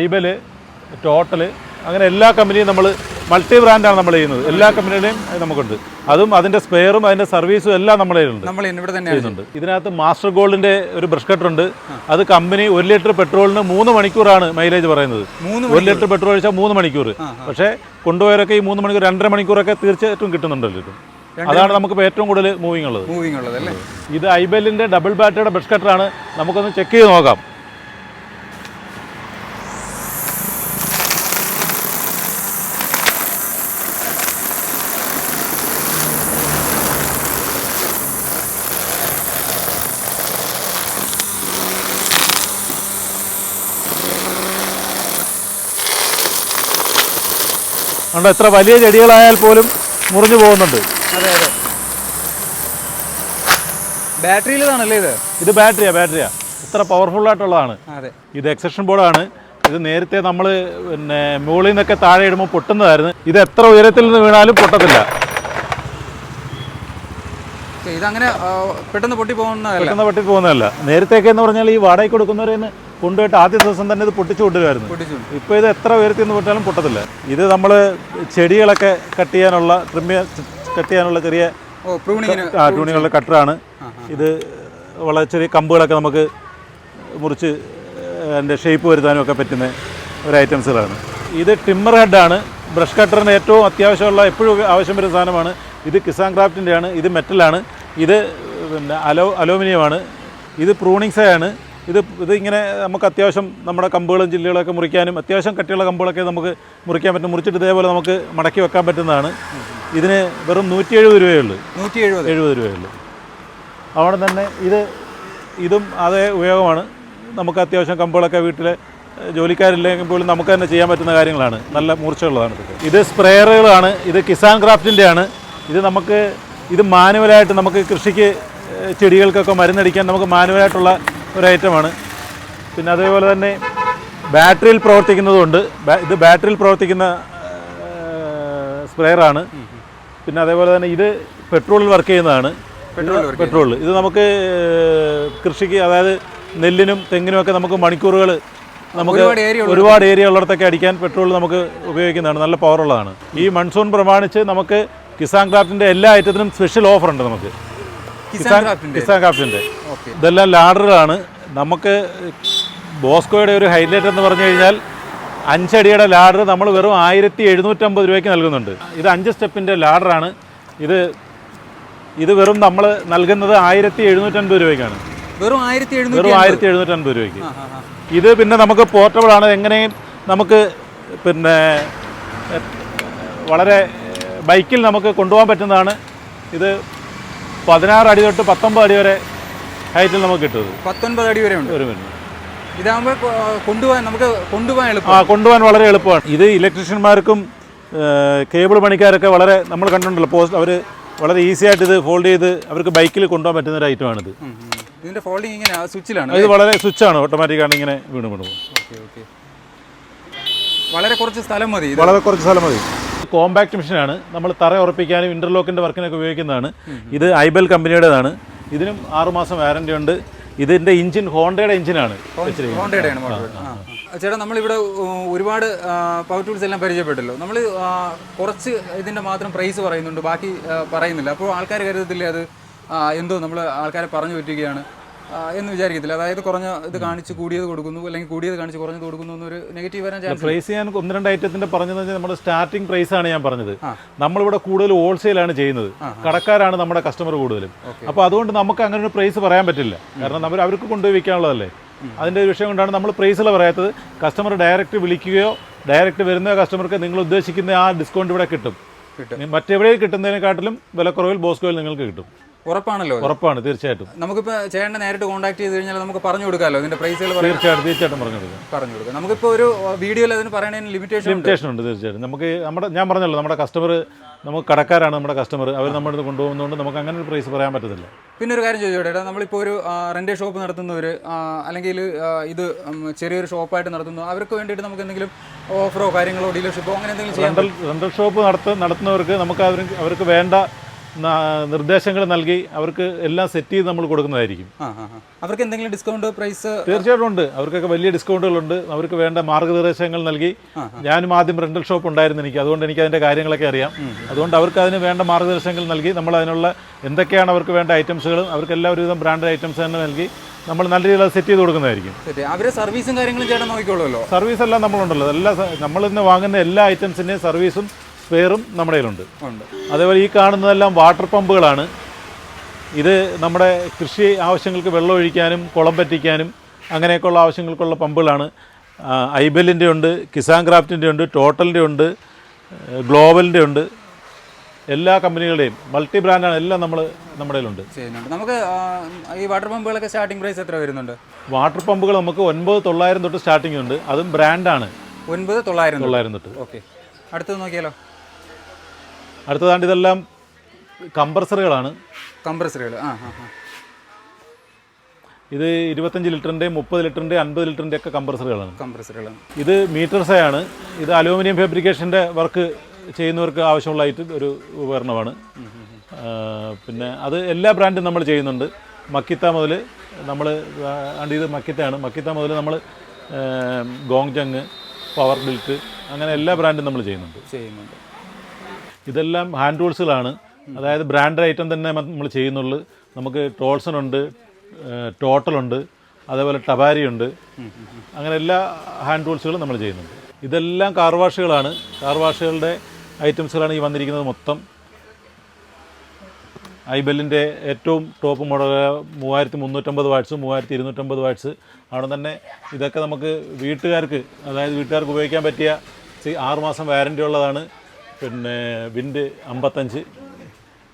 Ibell Total അങ്ങനെ എല്ലാ കമ്പനിയും നമ്മൾ മൾട്ടി ബ്രാൻഡാണ് നമ്മൾ ചെയ്യുന്നത്. എല്ലാ കമ്പനിയുടെയും നമുക്കുണ്ട്. അതും അതിന്റെ സ്പെയറും അതിന്റെ സർവീസും എല്ലാം നമ്മൾ ചെയ്യുന്നുണ്ട് നമ്മൾ ഇവിടെ തന്നെ ചെയ്യുന്നുണ്ട്. ഇതിനകത്ത് മാസ്റ്റർ ഗോൾഡിന്റെ ഒരു ബ്രഷ് കട്ടർ ഉണ്ട്. അത് കമ്പനി ഒരു ലിറ്റർ പെട്രോളിന് മൂന്ന് മണിക്കൂറാണ് മൈലേജ് പറയുന്നത്. ഒരു ലിറ്റർ പെട്രോൾ ഒഴിച്ചാൽ മൂന്ന് മണിക്കൂർ. പക്ഷേ കൊണ്ടുപോയവരൊക്കെ ഈ മൂന്ന് മണിക്കൂർ രണ്ടര മണിക്കൂറൊക്കെ തീർച്ചയായിട്ടും കിട്ടുന്നുണ്ടല്ലോ അതാണ് നമുക്ക് ഏറ്റവും കൂടുതൽ മൂവിങ് ഉള്ളത്. മൂവിങ് ഉള്ളത് അല്ലേ? ഇത് ഐബെല്ലിന്റെ ഡബിൾ ബാറ്ററിയുടെ ബ്രഷ് കട്ടറാണ് നമുക്കൊന്ന് ചെക്ക് ചെയ്ത് നോക്കാം. കണ്ടോ എത്ര വലിയ ചെടികളായാൽ പോലും മുറിഞ്ഞു പോകുന്നുണ്ട്. അതെ അതെ. ബാറ്ററിയിലതാണല്ലേ ഇത്? ഇത് ബാറ്ററിയാ ബാറ്ററിയാ. ഇത്ര പവർഫുൾ ആയിട്ടുള്ളതാണ്. അതെ. ഇത് എക്സഷൻ ബോർഡാണ് ഇത് നേരത്തെ നമ്മൾ പിന്നെ മുകളിൽ നിന്നൊക്കെ താഴെ ഇടുമ്പോൾ പൊട്ടുന്നതായിരുന്നു. ഇത് എത്ര ഉയരത്തിൽ നിന്ന് വീണാലും പൊട്ടത്തില്ല. ഇതങ്ങനെ പെട്ടെന്ന് പൊട്ടി പോകുന്നതല്ല. പെട്ടെന്ന് പൊട്ടി പോകുന്നതല്ല. നേരത്തെയൊക്കെ എന്ന് പറഞ്ഞാൽ ഈ വാടകയ്ക്ക് കൊടുക്കുന്നവരെ കൊണ്ടുപോയിട്ട് ആദ്യ ദിവസം തന്നെ ഇത് പൊട്ടിച്ചു കൊണ്ടുവരുമായിരുന്നു പൊട്ടിച്ചു ഇപ്പോൾ ഇത് എത്ര ഉയരത്തിൽ നിന്ന് പൊട്ടാലും പൊട്ടത്തില്ല. ഇത് നമ്മൾ ചെടികളൊക്കെ കട്ട് ചെയ്യാനുള്ള ട്രിമ്മി കട്ട് ചെയ്യാനുള്ള ചെറിയ ആ ട്യൂണികളുടെ കട്ടറാണ്. ഇത് വളരെ ചെറിയ കമ്പുകളൊക്കെ നമുക്ക് മുറിച്ച് അതിന്റെ ഷേപ്പ് വരുത്താനും ഒക്കെ പറ്റുന്ന ഒരു ഐറ്റംസുകളാണ്. ഇത് ടിമ്മർ ഹെഡാണ്. ബ്രഷ് കട്ടറിന് ഏറ്റവും അത്യാവശ്യമുള്ള എപ്പോഴും ആവശ്യം വരുന്ന സാധനമാണ്. ഇത് കിസാൻ ക്രാഫ്റ്റിന്റെയാണ് ഇത് മെറ്റലാണ്. ഇത് പിന്നെ അലോ അലൂമിനിയമാണ്. ഇത് പ്രൂണിങ്സയാണ് ഇത് ഇത് ഇങ്ങനെ നമുക്ക് അത്യാവശ്യം നമ്മുടെ കമ്പുകളും ജില്ലകളൊക്കെ മുറിക്കാനും അത്യാവശ്യം കട്ടിയുള്ള കമ്പുകളൊക്കെ നമുക്ക് മുറിക്കാൻ പറ്റും. മുറിച്ചിട്ട് ഇതേപോലെ നമുക്ക് മടക്കി വെക്കാൻ പറ്റുന്നതാണ്. ഇതിന് വെറും നൂറ്റി എഴുപത് രൂപയേ ഉള്ളൂ. നൂറ്റി എഴുപത് എഴുപത് രൂപയേ ഉള്ളൂ. അവിടെ തന്നെ ഇത് ഇതും അതേ ഉപയോഗമാണ്. നമുക്ക് അത്യാവശ്യം കമ്പുകളൊക്കെ വീട്ടിലെ ജോലിക്കാരില്ലെങ്കിൽ പോലും നമുക്ക് തന്നെ ചെയ്യാൻ പറ്റുന്ന കാര്യങ്ങളാണ്. നല്ല മൂർച്ചയുള്ളതാണ് ഇതൊക്കെ. ഇത് സ്പ്രേയറുകളാണ്. ഇത് കിസാൻ ക്രാഫ്റ്റിന്റെ ആണ് ഇത് നമുക്ക് ഇത് മാനുവലായിട്ട് നമുക്ക് കൃഷിക്ക് ചെടികൾക്കൊക്കെ മരുന്നടിക്കാൻ നമുക്ക് മാനുവലായിട്ടുള്ള ഒരു ഐറ്റമാണ്. പിന്നെ അതേപോലെ തന്നെ ബാറ്ററിയിൽ പ്രവർത്തിക്കുന്നതുകൊണ്ട് ഇത് ബാറ്ററിയിൽ പ്രവർത്തിക്കുന്ന സ്പ്രേയറാണ്. പിന്നെ അതേപോലെ തന്നെ ഇത് പെട്രോളിൽ വർക്ക് ചെയ്യുന്നതാണ്. പെട്രോൾ പെട്രോൾ ഇത് നമുക്ക് കൃഷിക്ക് അതായത് നെല്ലിനും തെങ്ങിനും ഒക്കെ നമുക്ക് മണിക്കൂറുകൾ നമുക്ക് ഒരുപാട് ഏരിയ ഒരുപാട് ഏരിയ ഉള്ളിടത്തൊക്കെ അടിക്കാൻ പെട്രോൾ നമുക്ക് ഉപയോഗിക്കുന്നതാണ്. നല്ല പവറുള്ളതാണ് ഈ മൺസൂൺ പ്രമാണിച്ച് നമുക്ക് കിസാൻ ക്രാഫ്റ്റിന്റെ എല്ലാ ഐറ്റത്തിനും സ്പെഷ്യൽ ഓഫർ ഉണ്ട് നമുക്ക്. കിസാൻ ക്രാഫ്റ്റിന്റെ ഇതെല്ലാം ലാഡറുകളാണ്. നമുക്ക് ബോസ്കോയുടെ ഒരു ഹൈലൈറ്റ് എന്ന് പറഞ്ഞു കഴിഞ്ഞാൽ അഞ്ചടിയുടെ ലാഡർ നമ്മൾ വെറും ആയിരത്തി എഴുന്നൂറ്റമ്പത് രൂപയ്ക്ക് നൽകുന്നുണ്ട്. ഇത് അഞ്ച് സ്റ്റെപ്പിന്റെ ലാഡറാണ്. ഇത് ഇത് വെറും നമ്മൾ നൽകുന്നത് ആയിരത്തി എഴുന്നൂറ്റൻപത് രൂപയ്ക്കാണ്. വെറും ആയിരത്തി വെറും ആയിരത്തി എഴുന്നൂറ്റൻപത് രൂപയ്ക്ക്. ഇത് പിന്നെ നമുക്ക് പോർട്ടബിൾ ആണ് എങ്ങനെയും നമുക്ക് പിന്നെ വളരെ ബൈക്കിൽ നമുക്ക് കൊണ്ടുപോകാൻ പറ്റുന്നതാണ്. ഇത് പതിനാറ് അടി തൊട്ട് പത്തൊമ്പത് അടി വരെ ഹൈറ്റിൽ നമുക്ക് കിട്ടും ഇത്. പത്തൊൻപത് അടി വരെ ഉണ്ട്. ഒരു മിനിറ്റ് ഇതാകുമ്പോൾ കൊണ്ടുപോകാൻ നമുക്ക് കൊണ്ടുപോകാൻ ആ എളുപ്പം കൊണ്ടുപോകാൻ വളരെ എളുപ്പമാണ്. ഇത് ഇലക്ട്രീഷ്യന്മാർക്കും കേബിൾ പണിക്കാരൊക്കെ വളരെ നമ്മൾ കണ്ടിട്ടുണ്ടല്ലോ പോസ്റ്റ് അവർ വളരെ ഈസി ആയിട്ട് ഇത് ഫോൾഡ് ചെയ്ത് അവർക്ക് ബൈക്കിൽ കൊണ്ടുപോകാൻ പറ്റുന്ന ഒരു ഐറ്റമാണിത്. ഇതിന്റെ ഫോൾഡിങ് ഇങ്ങനെ സ്വിച്ചിലാണ് ഇത് വളരെ സ്വിച്ചാണ് ഓട്ടോമാറ്റിക്കാണ് ഇങ്ങനെ വീണ് വീണ് പോകും ഓക്കെ ഓക്കെ. വളരെ കുറച്ച് സ്ഥലം മതി വളരെ കുറച്ച് സ്ഥലം മതി. കോമ്പാക്ട് മെഷീനാണ്. നമ്മൾ തറ ഉറപ്പിക്കാനും ഇന്റർലോക്കിന്റെ വർക്കിനൊക്കെ ഉപയോഗിക്കുന്നതാണ്. ഇത് ഐബൽ കമ്പനിയുടേതാണ്. ഇതിനും ആറുമാസം വാറന്റി ഉണ്ട്. ഇതിന്റെ എഞ്ചിൻ ഹോണ്ടയുടെ എഞ്ചിനാണ്. ചേട്ടാ നമ്മളിവിടെ ഒരുപാട് പവർ ടൂൾസ് എല്ലാം പരിചയപ്പെട്ടല്ലോ. നമ്മൾ കുറച്ച് ഇതിന്റെ മാത്രം പ്രൈസ് പറയുന്നുണ്ട്. ബാക്കി പറയുന്നില്ല. അപ്പോൾ ആൾക്കാർ കരുതത്തില്ലേ അത്? എന്തോ നമ്മൾ ആൾക്കാരെ പറഞ്ഞു പറ്റുകയാണ് എന്ന് വിചാരിക്കത്തില്ല. അതായത് കുറഞ്ഞ ഇത് കാണിച്ച് കൂടിയത് കൊടുക്കുന്നു അല്ലെങ്കിൽ കൂടിയത് കാണിച്ച് കുറഞ്ഞത് കൊടുക്കുന്നു എന്നൊരു നെഗറ്റീവ് വരാൻ ചാൻസ് പ്രൈസ് ഞാൻ ഒന്ന് രണ്ട് ഐറ്റത്തിന്റെ പറഞ്ഞതെന്ന് വെച്ചാൽ നമ്മുടെ സ്റ്റാർട്ടിംഗ് പ്രൈസ് ആണ് ഞാൻ പറഞ്ഞത്. നമ്മളിവിടെ കൂടുതൽ ഹോൾസെയിലാണ് ചെയ്യുന്നത്. കടക്കാരാണ് നമ്മുടെ കസ്റ്റമർ കൂടുതലും. അപ്പോൾ അതുകൊണ്ട് നമുക്ക് അങ്ങനെ ഒരു പ്രൈസ് പറയാൻ പറ്റില്ല. കാരണം നമ്മൾ അവർക്ക് കൊണ്ടുപോയി വിൽക്കാനുള്ളതല്ലേ. അതിന്റെ ഒരു വിഷയം കൊണ്ടാണ് നമ്മൾ പ്രൈസിൽ പറയാത്തത്. കസ്റ്റമർ ഡയറക്റ്റ് വിളിക്കുകയോ ഡയറക്റ്റ് വരുന്ന കസ്റ്റമർക്ക് നിങ്ങൾ ഉദ്ദേശിക്കുന്ന ആ ഡിസ്കൗണ്ട് ഇവിടെ കിട്ടും. കിട്ടും. മറ്റെവിടെ കിട്ടുന്നതിനെക്കാട്ടിലും വിലക്കുറവിൽ ബോസ്കോയിൽ നിങ്ങൾക്ക് കിട്ടും. ഉറപ്പാണല്ലോ. ഉറപ്പാണ് തീർച്ചയായിട്ടും. നമുക്കിപ്പോൾ ചേട്ടനെ നേരിട്ട് കോൺടാക്ട് ചെയ്ത് കഴിഞ്ഞാൽ നമുക്ക് പറഞ്ഞു കൊടുക്കാമല്ലോ ഇതിന്റെ പ്രൈസുകൾ തീർച്ചയായിട്ടും തീർച്ചയായിട്ടും പറഞ്ഞു കൊടുക്കാം. പറഞ്ഞു കൊടുക്കാം. നമുക്കിപ്പോൾ ഒരു വീഡിയോയിൽ അതിന് പറയുന്നതിന് ലിമിറ്റേഷൻ ഉണ്ട്? ലിമിറ്റേഷൻ ഉണ്ട് തീർച്ചയായിട്ടും. നമുക്ക് നമ്മുടെ ഞാൻ പറഞ്ഞല്ലോ നമ്മുടെ കസ്റ്റമർ നമുക്ക് കടക്കാരാണ് നമ്മുടെ കസ്റ്റമർ അവർ നമ്മുടെ അടുത്ത് കൊണ്ടുപോകുന്നതുകൊണ്ട് നമുക്ക് അങ്ങനെ ഒരു പ്രൈസ് പറയാൻ പറ്റത്തില്ല. പിന്നെ ഒരു കാര്യം ചോദിച്ചോട്ടെ നമ്മളിപ്പോൾ ഒരു റെന്റ് ഷോപ്പ് നടത്തുന്നവർ അല്ലെങ്കിൽ ഇത് ചെറിയൊരു ഷോപ്പായിട്ട് നടത്തുന്നു അവർക്ക് വേണ്ടിയിട്ട് നമുക്ക് എന്തെങ്കിലും ഓഫറോ കാര്യങ്ങളോ ഡീലർഷിപ്പോ അങ്ങനെ എന്തെങ്കിലും ചെയ്യാൻ റെന്റൽ ഷോപ്പ് നടത്ത നടത്തുന്നവർക്ക് നമുക്ക് അവർ അവർക്ക് വേണ്ട നിർദ്ദേശങ്ങൾ നൽകി അവർക്ക് എല്ലാം സെറ്റ് ചെയ്ത് നമ്മൾ കൊടുക്കുന്നതായിരിക്കും. അവർക്ക് എന്തെങ്കിലും ഡിസ്കൗണ്ട് പ്രൈസ് തീർച്ചയായിട്ടും ഉണ്ട്. അവർക്കൊക്കെ വലിയ ഡിസ്കൗണ്ടുകളുണ്ട് അവർക്ക് വേണ്ട മാർഗനിർദ്ദേശങ്ങൾ നൽകി. ഞാനും ആദ്യം റെന്റൽ ഷോപ്പ് ഉണ്ടായിരുന്നു എനിക്ക്. അതുകൊണ്ട് എനിക്ക് അതിന്റെ കാര്യങ്ങളൊക്കെ അറിയാം. അതുകൊണ്ട് അവർക്ക് അതിന് വേണ്ട മാർഗനിർദ്ദേശങ്ങൾ നൽകി. നമ്മൾ അതിനുള്ള എന്തൊക്കെയാണ് അവർക്ക് വേണ്ട ഐറ്റംസുകൾ അവർക്ക് എല്ലാ ഒരുവിധം ബ്രാൻഡഡ് ഐറ്റംസ് തന്നെ നൽകി. നമ്മൾ നല്ല രീതിയിൽ അത് സെറ്റ് ചെയ്ത് കൊടുക്കുന്നതായിരിക്കും. അവരെ സർവീസും കാര്യങ്ങളും ചേട്ടൻ നോക്കിക്കോളുമല്ലോ. സർവീസ് എല്ലാം നമ്മളുണ്ടല്ലോ. എല്ലാ നമ്മൾ നമ്മളിന്ന് വാങ്ങുന്ന എല്ലാ ഐറ്റംസിന്റെയും സർവീസും സ്പെയറും നമ്മുടെ കയ്യിലുണ്ട്. അതേപോലെ ഈ കാണുന്നതെല്ലാം വാട്ടർ പമ്പുകളാണ് ഇത് നമ്മുടെ കൃഷി ആവശ്യങ്ങൾക്ക് വെള്ളം ഒഴിക്കാനും കുളം പറ്റിക്കാനും അങ്ങനെയൊക്കെയുള്ള ആവശ്യങ്ങൾക്കുള്ള പമ്പുകളാണ് ഐബലിന്റെ ഉണ്ട് കിസാൻ ക്രാഫ്റ്റിന്റെ ഉണ്ട് ടോട്ടലിന്റെ ഉണ്ട് ഗ്ലോബലിന്റെ ഉണ്ട്. എല്ലാ കമ്പനികളുടെയും മൾട്ടി ബ്രാൻഡാണ് എല്ലാം നമ്മൾ നമ്മുടെ കയ്യിലുണ്ട്. ചെയ്യുന്നുണ്ട്. നമുക്ക് ഈ വാട്ടർ പമ്പുകളൊക്കെ സ്റ്റാർട്ടിംഗ് പ്രൈസ് എത്ര വരുന്നുണ്ട്? വാട്ടർ പമ്പുകൾ നമുക്ക് ഒൻപത് തൊള്ളായിരം തൊട്ട് സ്റ്റാർട്ടിംഗ് ഉണ്ട്. അതും ബ്രാൻഡാണ് ഒൻപത് തൊള്ളായിരം തൊള്ളായിരം തൊട്ട്. ഓക്കെ. അടുത്തത് നോക്കിയാലോ? അടുത്തതാണ്ട് ഇതെല്ലാം കംപ്രസറുകളാണ്. കംപ്രസറുകൾ ആ ആ ഇത് ഇരുപത്തഞ്ച് ലിറ്ററിന്റെ മുപ്പത് ലിറ്ററിന്റെ അൻപത് ലിറ്ററിന്റെ ഒക്കെ കംപ്രസറുകളാണ്. കംപ്രസറുകളാണ്. ഇത് മീറ്റർ സയാണ് ഇത് അലൂമിനിയം ഫാബ്രിക്കേഷന്റെ വർക്ക് ചെയ്യുന്നവർക്ക് ആവശ്യമുള്ളതായിട്ട് ഒരു ഉപകരണമാണ്. പിന്നെ അത് എല്ലാ ബ്രാൻഡും നമ്മൾ ചെയ്യുന്നുണ്ട്. മക്കിത്ത മുതൽ നമ്മൾ ആണ്ട് ഇത് മക്കിത്തയാണ്. മക്കിത്ത മുതൽ നമ്മൾ ഗോങ് ജങ് പവർ ബിൽറ്റ് അങ്ങനെ എല്ലാ ബ്രാൻഡും നമ്മൾ ചെയ്യുന്നുണ്ട്. ചെയ്യുന്നുണ്ട്. ഇതെല്ലാം ഹാൻഡ് ടൂൾസുകളാണ് അതായത് ബ്രാൻഡ് ഐറ്റം തന്നെ നമ്മൾ ചെയ്യുന്നുള്ളൂ. നമുക്ക് ടോൾസൺ ഉണ്ട് ടോട്ടലുണ്ട് അതേപോലെ ടബാരി ഉണ്ട്. അങ്ങനെ എല്ലാ ഹാൻഡ് ടൂൾസുകളും നമ്മൾ ചെയ്യുന്നുണ്ട്. ഇതെല്ലാം കാർ വാഷുകളാണ് കാർ വാഷുകളുടെ ഐറ്റംസുകളാണ് ഈ വന്നിരിക്കുന്നത് മൊത്തം. ഐബെല്ലിന്റെ ഏറ്റവും ടോപ്പ് മോഡൽ മൂവായിരത്തി മുന്നൂറ്റമ്പത് വാട്ട്സ് മൂവായിരത്തി ഇരുന്നൂറ്റമ്പത് വാട്ട്സ് അവിടെ തന്നെ ഇതൊക്കെ നമുക്ക് വീട്ടുകാർക്ക് അതായത് വീട്ടുകാർക്ക് ഉപയോഗിക്കാൻ പറ്റിയ ആറുമാസം വാരന്റി ഉള്ളതാണ്. പിന്നെ വിൻഡ് അമ്പത്തഞ്ച്.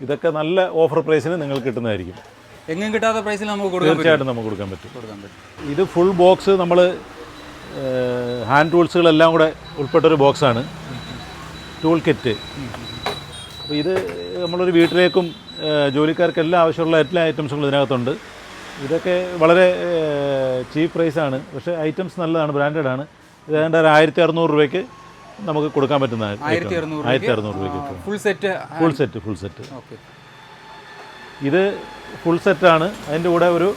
ഇതൊക്കെ നല്ല ഓഫർ പ്രൈസിന് നിങ്ങൾക്ക് കിട്ടുന്നതായിരിക്കും. എങ്ങും കിട്ടാത്ത പ്രൈസിൽ നമുക്ക് കൊടുക്കാൻ തീർച്ചയായിട്ടും നമുക്ക് കൊടുക്കാൻ പറ്റും. കൊടുക്കാൻ പറ്റും. ഇത് ഫുൾ ബോക്സ് നമ്മൾ ഹാൻഡ് ടൂൾസുകളെല്ലാം കൂടെ ഉൾപ്പെട്ടൊരു ബോക്സാണ്. Tool kit. അപ്പോൾ ഇത് നമ്മളൊരു വീട്ടിലേക്കും ജോലിക്കാർക്ക് ജോലിക്കാർക്കെല്ലാം ആവശ്യമുള്ള എല്ലാ ഐറ്റംസുകളും ഇതിനകത്തുണ്ട്. ഇതൊക്കെ വളരെ ചീപ്പ് പ്രൈസാണ്. പക്ഷേ ഐറ്റംസ് നല്ലതാണ് ബ്രാൻഡഡ് ആണ് ഇത് ഏതാണ്ട് ഒരു ആയിരത്തി അറുന്നൂറ് രൂപയ്ക്ക് നമുക്ക് കൊടുക്കാൻ പറ്റുന്ന ആയിരത്തി അറുന്നൂറ് രൂപ അറുന്നൂറ് രൂപയ്ക്ക്. Full set full set full set okay. ഇത് ഫുൾ സെറ്റാണ് അതിന്റെ കൂടെ ഒരു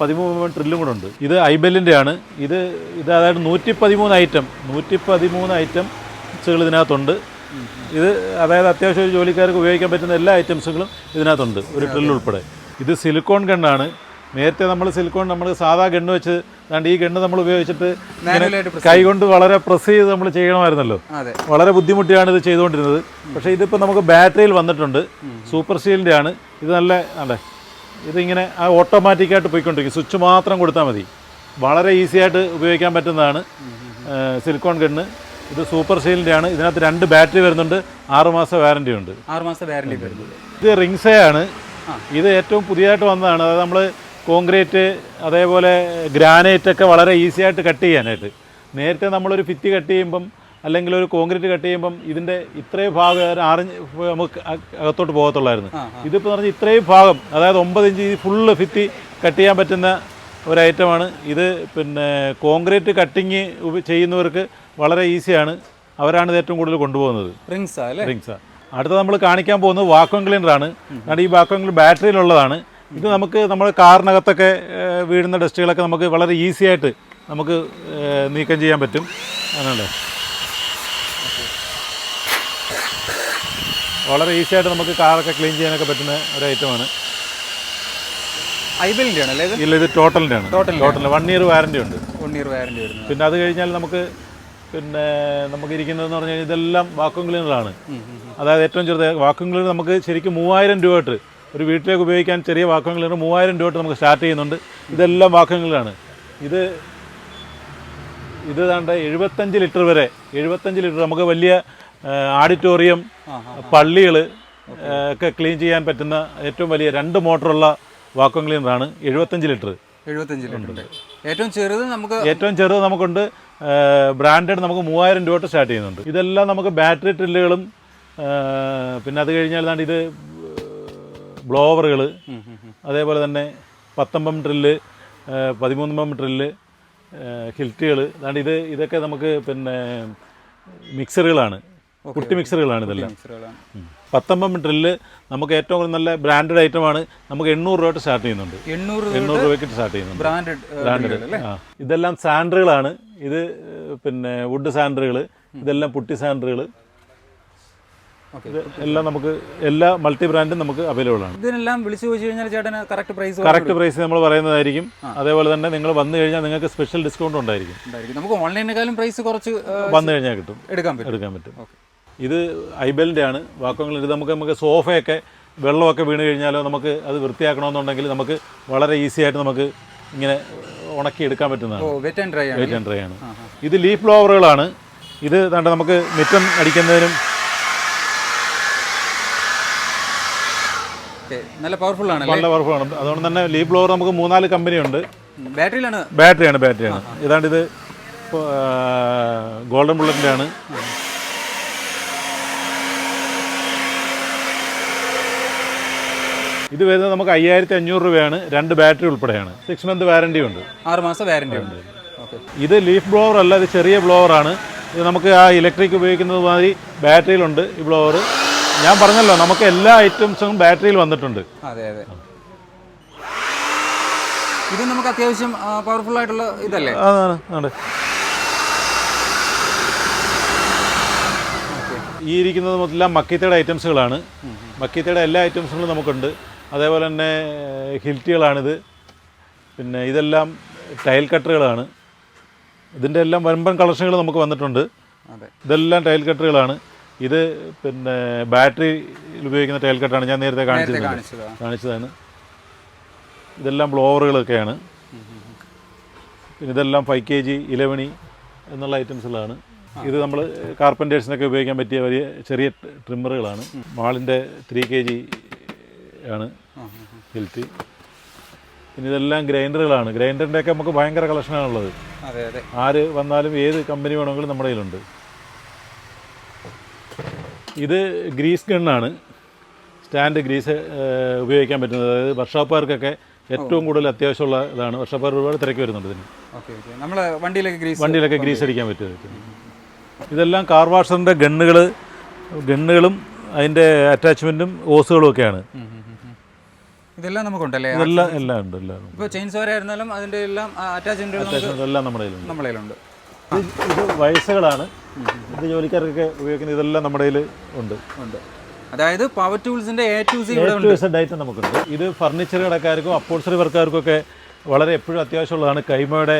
പതിമൂന്ന് ട്രില്ലും കൂടെ ഉണ്ട്. ഇത് ഐബെല്ലിന്റെ ആണ്. ഇത് ഇത് അതായത് നൂറ്റി പതിമൂന്ന് ഐറ്റം നൂറ്റി പതിമൂന്ന് ഐറ്റംസുകൾ ഇതിനകത്തുണ്ട്. ഇത് അതായത് അത്യാവശ്യം ഒരു ജോലിക്കാർക്ക് ഉപയോഗിക്കാൻ പറ്റുന്ന എല്ലാ ഐറ്റംസുകളും ഇതിനകത്തുണ്ട്. ഒരു ട്രില്ലുൾപ്പെടെ ഇത് സിലിക്കോൺ ഗണ്ണാണ് നേരത്തെ നമ്മൾ സിലിക്കോൺ നമ്മൾ സാധാ ഗണ്ണ് വെച്ച് ഈ ഗണ്ണ് നമ്മൾ ഉപയോഗിച്ചിട്ട് കൈകൊണ്ട് വളരെ പ്രസ് ചെയ്ത് നമ്മൾ ചെയ്യണമായിരുന്നല്ലോ. വളരെ ബുദ്ധിമുട്ടിയാണ് ഇത് ചെയ്തുകൊണ്ടിരുന്നത്. പക്ഷേ ഇതിപ്പോൾ നമുക്ക് ബാറ്ററിയിൽ വന്നിട്ടുണ്ട്. സൂപ്പർ സ്റ്റീലിന്റെ ആണ്. ഇത് നല്ല അല്ലെ? ഇതിങ്ങനെ ആ ഓട്ടോമാറ്റിക്കായിട്ട് പോയിക്കൊണ്ടിരിക്കും. സ്വിച്ച് മാത്രം കൊടുത്താൽ മതി. വളരെ ഈസി ആയിട്ട് ഉപയോഗിക്കാൻ പറ്റുന്നതാണ് സിലിക്കോൺ ഗണ്ണ്. ഇത് സൂപ്പർ സ്റ്റീലിന്റെ ആണ്. ഇതിനകത്ത് രണ്ട് ബാറ്ററി വരുന്നുണ്ട്. ആറുമാസം വാറന്റി ഉണ്ട്. ആറുമാസ വാറന്റി വരുന്നത് ഇത് ആണ്. ഇത് ഏറ്റവും പുതിയതായിട്ട് വന്നതാണ്. അതായത് നമ്മൾ കോൺക്രീറ്റ് അതേപോലെ ഗ്രാനൈറ്റ് ഒക്കെ വളരെ ഈസി ആയിട്ട് കട്ട് ചെയ്യാനായിട്ട്. നേരത്തെ നമ്മളൊരു ഭിത്തി കട്ട് ചെയ്യുമ്പം അല്ലെങ്കിൽ ഒരു കോൺക്രീറ്റ് കട്ട് ചെയ്യുമ്പം ഇതിന്റെ ഇത്രയും ഭാഗം ഒരു ആറിഞ്ച് നമുക്ക് അകത്തോട്ട് പോകത്തുള്ളായിരുന്നു. ഇതിപ്പോൾ പറഞ്ഞാൽ ഇത്രയും ഭാഗം അതായത് ഒമ്പത് ഇഞ്ച് ഫുള്ള് ഭിത്തി കട്ട് ചെയ്യാൻ പറ്റുന്ന ഒരു ഐറ്റമാണ് ഇത് പിന്നെ കോൺക്രീറ്റ് കട്ടിങ് ചെയ്യുന്നവർക്ക് വളരെ ഈസിയാണ്. അവരാണ് ഇത് ഏറ്റവും കൂടുതൽ കൊണ്ടുപോകുന്നത്. റിങ്സാ ഡ്രിങ്ക്സ് അടുത്ത നമ്മൾ കാണിക്കാൻ പോകുന്നത് വാക്വം ക്ലീനറാണ്. കാരണം ഈ വാക്വം ക്ലീനർ ബാറ്ററിയിലുള്ളതാണ്. ഇത് നമുക്ക് നമ്മൾ കാറിനകത്തൊക്കെ വീഴുന്ന ഡസ്റ്റുകളൊക്കെ നമുക്ക് വളരെ ഈസി ആയിട്ട് നമുക്ക് നീക്കം ചെയ്യാൻ പറ്റും. അങ്ങനെയല്ലേ വളരെ ഈസി ആയിട്ട് നമുക്ക് കാറൊക്കെ ക്ലീൻ ചെയ്യാനൊക്കെ പറ്റുന്ന ഒരു ഐറ്റമാണ്. ഇല്ല ഇത് ടോട്ടലിന്റെ ആണ്. ടോട്ടൽ വൺ ഇയർ വാറന്റി ഉണ്ട്. വൺ ഇയർ വാറണ്ടി വരുന്നത്. പിന്നെ അത് കഴിഞ്ഞാൽ നമുക്ക് പിന്നെ നമുക്ക് ഇരിക്കുന്നതെന്ന് പറഞ്ഞു കഴിഞ്ഞാൽ ഇതെല്ലാം വാക്വം ക്ലീനറാണ് അതായത് ഏറ്റവും ചെറുത് വാക്വം ക്ലീനർ നമുക്ക് ശരിക്കും മൂവായിരം രൂപ തൊട്ട് ഒരു വീട്ടിലേക്ക് ഉപയോഗിക്കാൻ ചെറിയ ക്ലീനർ മൂവായിരം രൂപ തൊട്ട് നമുക്ക് സ്റ്റാർട്ട് ചെയ്യുന്നുണ്ട്. ഇതെല്ലാം വാക്വം ഇത് ഇത് താണ്ട് എഴുപത്തഞ്ച് ലിറ്റർ വരെ എഴുപത്തഞ്ച് ലിറ്റർ നമുക്ക് വലിയ ഓഡിറ്റോറിയം പള്ളികൾ ഒക്കെ ക്ലീൻ ചെയ്യാൻ പറ്റുന്ന ഏറ്റവും വലിയ രണ്ട് മോട്ടറുള്ള വാക്വം ക്ലീനറാണ് എഴുപത്തഞ്ച് ലിറ്റർ എഴുപത്തഞ്ച് ഏറ്റവും ചെറുത് നമുക്ക് ഏറ്റവും ചെറുത് നമുക്കുണ്ട് ബ്രാൻഡഡ് നമുക്ക് മൂവായിരം രൂപ തൊട്ട് സ്റ്റാർട്ട് ചെയ്യുന്നുണ്ട്. ഇതെല്ലാം നമുക്ക് ബാറ്ററി ട്രില്ലുകളും പിന്നെ അത് കഴിഞ്ഞാൽ ഇത് ബ്ലോവറുകൾ അതേപോലെ തന്നെ പത്തൊമ്പം ഡ്രില്ല് പതിമൂന്നമ്പം ഡ്രില്ല് ഹിൽറ്റുകൾ അതാണ്ട് ഇത് ഇതൊക്കെ നമുക്ക് പിന്നെ മിക്സറുകളാണ്. കുട്ടി മിക്സറുകളാണ് ഇതെല്ലാം. പത്തൊമ്പം ഡ്രില്ല് നമുക്ക് ഏറ്റവും കൂടുതൽ നല്ല ബ്രാൻഡഡ് ഐറ്റമാണ്. നമുക്ക് എണ്ണൂറ് രൂപ സ്റ്റാർട്ട് ചെയ്യുന്നുണ്ട്. എണ്ണൂറ് എണ്ണൂറ് രൂപയ്ക്ക് സ്റ്റാർട്ട് ചെയ്യുന്നുണ്ട്. Branded branded. ആ. ഇതെല്ലാം സാൻഡറുകളാണ് ഇത് പിന്നെ വുഡ് സാൻഡറുകൾ ഇതെല്ലാം പുട്ടി സാൻഡറുകൾ എല്ലാം നമുക്ക് എല്ലാ മൾട്ടി ബ്രാൻഡും നമുക്ക് അവൈലബിൾ ആണ്. ഇതിനെല്ലാം വിളിച്ചു ചോദിച്ചു കഴിഞ്ഞാൽ ചേട്ടന് കറക്റ്റ് പ്രൈസ് കറക്റ്റ് പ്രൈസ് നമ്മൾ പറയുന്നതായിരിക്കും. അതേപോലെ തന്നെ നിങ്ങൾ വന്നു കഴിഞ്ഞാൽ നിങ്ങൾക്ക് സ്പെഷ്യൽ ഡിസ്കൗണ്ട് ഉണ്ടായിരിക്കും. നമുക്ക് ഓൺലൈനേക്കാളും പ്രൈസ് കുറച്ച് വന്നു കഴിഞ്ഞാൽ കിട്ടും. എടുക്കാൻ പറ്റും. എടുക്കാൻ പറ്റും. ഇത് ഐബലിന്റെ ആണ്. വാക്കങ്ങൾ ഇത് നമുക്ക് നമുക്ക് സോഫയൊക്കെ വെള്ളമൊക്കെ വീണ് കഴിഞ്ഞാലോ നമുക്ക് അത് വൃത്തിയാക്കണമെന്നുണ്ടെങ്കിൽ നമുക്ക് വളരെ ഈസി ആയിട്ട് നമുക്ക് ഇങ്ങനെ ഉണക്കി എടുക്കാൻ പറ്റുന്നതാണ് വെറ്റ് ആൻഡ് ഡ്രൈ ആണ്. ഇത് ലീഫ് ഫ്ലോവറുകളാണ് ഇത് നമുക്ക് മിറ്റം അടിക്കുന്നതിനും ഓക്കെ നല്ല പവർഫുൾ ആണ് നല്ല ആണ്. അതുകൊണ്ട് തന്നെ ലീഫ് ബ്ലോവർ നമുക്ക് മൂന്നാൽ കമ്പനിയുണ്ട് ബാറ്ററിയിലാണ് ബാറ്ററിയാണ് ബാറ്ററിയാണ് ഏതാണ്ട് ഇത് ഗോൾഡൻ ബുള്ളറ്റിന്റെ ആണ് ഇത് വരുന്നത് നമുക്ക് അയ്യായിരത്തി അഞ്ഞൂറ് രൂപയാണ്. രണ്ട് ബാറ്ററി ഉൾപ്പെടെയാണ്. സിക്സ് മന്ത് വാറണ്ടി ഉണ്ട്. ആറ് മാസം വാറണ്ടി ഉണ്ട്. ഇത് ലീഫ് ബ്ലോവർ അല്ല ഇത് ചെറിയ ബ്ലോവർ ആണ്. ഇത് നമുക്ക് ആ ഇലക്ട്രിക് ഉപയോഗിക്കുന്നത് മാതിരി ബാറ്ററിയിലുണ്ട് ഈ ബ്ലോവർ ഞാൻ പറഞ്ഞല്ലോ നമുക്ക് എല്ലാ ഐറ്റംസും ബാറ്ററിയിൽ വന്നിട്ടുണ്ട്. അതെ അതെ. ഇത് നമുക്ക് അത്യാവശ്യം പവർഫുൾ ആയിട്ടുള്ള ഇതല്ലേ? ഈ ഇരിക്കുന്നത് മൊത്തം മക്കീത്തയുടെ ഐറ്റംസുകളാണ്. മക്കീത്തയുടെ എല്ലാ ഐറ്റംസുകളും നമുക്കുണ്ട്. അതേപോലെ തന്നെ ഹിൽറ്റികളാണിത്. പിന്നെ ഇതെല്ലാം ടൈൽ കട്ടറുകളാണ്. ഇതിന്റെ എല്ലാം വൻപൻ കളക്ഷനുകൾ നമുക്ക് വന്നിട്ടുണ്ട്. ഇതെല്ലാം ടൈൽ കട്ടറുകളാണ്. ഇത് പിന്നെ ബാറ്ററിയിൽ ഉപയോഗിക്കുന്ന ടൈൽ കട്ടാണ് ഞാൻ നേരത്തെ കാണിച്ചത്. കാണിച്ചതാണ്. ഇതെല്ലാം ബ്ലോവറുകളൊക്കെയാണ് പിന്നെ ഇതെല്ലാം ഫൈവ് കെ ജി ഇലവണി എന്നുള്ള ഐറ്റംസുകളാണ് ഇത് നമ്മൾ കാർപ്പന്റേഴ്സിനൊക്കെ ഉപയോഗിക്കാൻ പറ്റിയ വലിയ ചെറിയ ട്രിമ്മറുകളാണ് മാളിന്റെ ത്രീ കെ ജി ആണ് ഹെൽത്തി പിന്നെ ഇതെല്ലാം ഗ്രൈൻഡറുകളാണ്. ഗ്രൈൻഡറിന്റെയൊക്കെ നമുക്ക് ഭയങ്കര കളക്ഷനാണുള്ളത് ആര് വന്നാലും ഏത് കമ്പനി വേണമെങ്കിലും നമ്മുടെ കയ്യിലുണ്ട്. ഇത് ഗ്രീസ് ഗണ്ണാണ്. സ്റ്റാൻഡ് ഗ്രീസ് ഉപയോഗിക്കാൻ പറ്റുന്നത്. അതായത് വർഷോപ്പുകാർക്കൊക്കെ ഏറ്റവും കൂടുതൽ അത്യാവശ്യമുള്ള ഇതാണ്. വർഷോപ്പുകാർ ഒരുപാട് തിരക്ക് വരുന്നുണ്ട് ഇതിന്. നമ്മളെ വണ്ടിയിലേക്ക് ഗ്രീസ് വണ്ടിയിലൊക്കെ ഗ്രീസ് അടിക്കാൻ പറ്റും ഇതെല്ലാം കാർ വാഷറിന്റെ ഗണ്ണുകൾ ഗണ്ണുകളും അതിന്റെ അറ്റാച്ച്മെന്റും ഓസുകളും ഒക്കെയാണ് ഇതെല്ലാം നമുക്കുണ്ടല്ലേ? എല്ലാം എല്ലാം ഉണ്ട് എല്ലാം. ഇപ്പോൾ ചെയിൻ വരെ ആയിരുന്നാലും അതിന്റെ എല്ലാം അറ്റാച്ച്മെന്റുകൾ എല്ലാം നമ്മുടെ കയ്യിലുണ്ട്. നമ്മുടെ ഇത് ഇത് വയസ്സുകളാണ്. ഇത് ജോലിക്കാർക്കൊക്കെ ഉപയോഗിക്കുന്ന ഇതെല്ലാം നമ്മുടെ കയ്യിൽ ഉണ്ട്. ഉണ്ട്. അതായത് പവർ ടൂൾസിന്റെ എ ടു സി നമുക്കുണ്ട്. ഇത് ഫർണിച്ചർ കടക്കാർക്കും അപ്പോൾസറി വർക്കാർക്കും ഒക്കെ വളരെ എപ്പോഴും അത്യാവശ്യമുള്ളതാണ്. കൈമയുടെ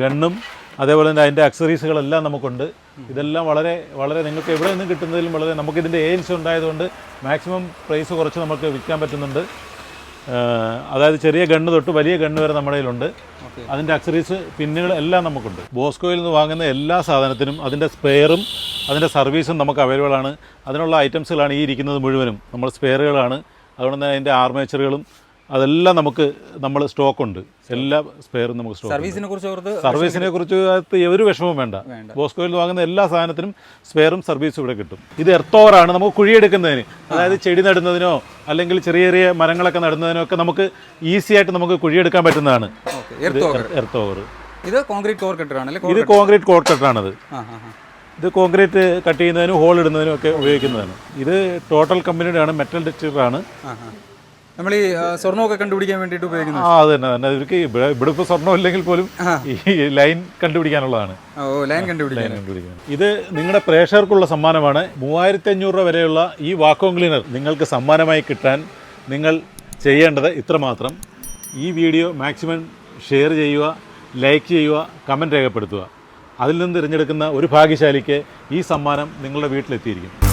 ഗണ്ണും അതേപോലെ തന്നെ അതിന്റെ അക്സറീസുകളെല്ലാം നമുക്കുണ്ട്. ഇതെല്ലാം വളരെ വളരെ നിങ്ങൾക്ക് എവിടെ നിന്നും കിട്ടുന്നതിലും വളരെ നമുക്കിതിന്റെ ഏജൻസി ഉണ്ടായതുകൊണ്ട് മാക്സിമം പ്രൈസ് കുറച്ച് നമുക്ക് വിൽക്കാൻ പറ്റുന്നുണ്ട്. അതായത് ചെറിയ ഗണ്ണ് തൊട്ട് വലിയ ഗണ്ണ് വരെ നമ്മുടെ കയ്യിലുണ്ട്. അതിന്റെ അക്സറീസ് പിന്നുകൾ എല്ലാം നമുക്കുണ്ട്. ബോസ്കോയിൽ നിന്ന് വാങ്ങുന്ന എല്ലാ സാധനത്തിനും അതിന്റെ സ്പെയറും അതിന്റെ സർവീസും നമുക്ക് അവൈലബിൾ ആണ്. അതിനുള്ള ഐറ്റംസുകളാണ് ഈ ഇരിക്കുന്നത് മുഴുവനും. നമ്മൾ സ്പെയറുകളാണ് അതുകൊണ്ട് തന്നെ അതിന്റെ ആർമേച്ചറുകളും അതെല്ലാം നമുക്ക് നമ്മൾ സ്റ്റോക്ക് ഉണ്ട്. എല്ലാ സ്പെയറും നമുക്ക് സ്റ്റോക്ക് സർവീസിനെ കുറിച്ച് സർവീസിനെ കുറിച്ച് അകത്ത് ഒരു വിഷമവും വേണ്ട. ബോസ്കോയിൽ വാങ്ങുന്ന എല്ലാ സാധനത്തിനും സ്പെയറും സർവീസും ഇവിടെ കിട്ടും. ഇത് എർത്തോവറാണ്. നമുക്ക് കുഴിയെടുക്കുന്നതിന് അതായത് ചെടി നടുന്നതിനോ അല്ലെങ്കിൽ ചെറിയ ചെറിയ മരങ്ങളൊക്കെ നടുന്നതിനോ ഒക്കെ നമുക്ക് ഈസി ആയിട്ട് നമുക്ക് കുഴിയെടുക്കാൻ പറ്റുന്നതാണ്. എർത്തോവർ. ഇത് കോൺക്രീറ്റ് കോർ കട്ടറാണ് ഇത് കോൺക്രീറ്റ് കോർ ഇത് കോൺക്രീറ്റ് കട്ട് ചെയ്യുന്നതിനും ഹോൾ ഇടുന്നതിനും ഒക്കെ ഉപയോഗിക്കുന്നതാണ്. ഇത് ടോട്ടൽ കമ്പനിയുടെ ആണ്. മെറ്റൽ ആ. നമ്മൾ ഈ സ്വർണമൊക്കെ കണ്ടുപിടിക്കാൻ വേണ്ടിയിട്ട് ഉപയോഗിക്കുന്നത്. ആ അത് തന്നെ തന്നെ. ഇവർക്ക് ഇവിടെ ഇവിടെ ഇപ്പോൾ സ്വർണം ഇല്ലെങ്കിൽ പോലും ഈ ലൈൻ കണ്ടുപിടിക്കാനുള്ളതാണ്. ഓ ലൈൻ കണ്ടുപിടിക്കാൻ. ലൈൻ കണ്ടുപിടിക്കുന്നത് ഇത് നിങ്ങളുടെ പ്രേക്ഷകർക്കുള്ള സമ്മാനമാണ്. മൂവായിരത്തി അഞ്ഞൂറ് രൂപ വരെയുള്ള ഈ വാക്വം ക്ലീനർ നിങ്ങൾക്ക് സമ്മാനമായി കിട്ടാൻ നിങ്ങൾ ചെയ്യേണ്ടത് ഇത്രമാത്രം. ഈ വീഡിയോ മാക്സിമം ഷെയർ ചെയ്യുക ലൈക്ക് ചെയ്യുക കമന്റ് രേഖപ്പെടുത്തുക. അതിൽ നിന്ന് തിരഞ്ഞെടുക്കുന്ന ഒരു ഭാഗ്യശാലിക്ക് ഈ സമ്മാനം നിങ്ങളുടെ വീട്ടിലെത്തിയിരിക്കും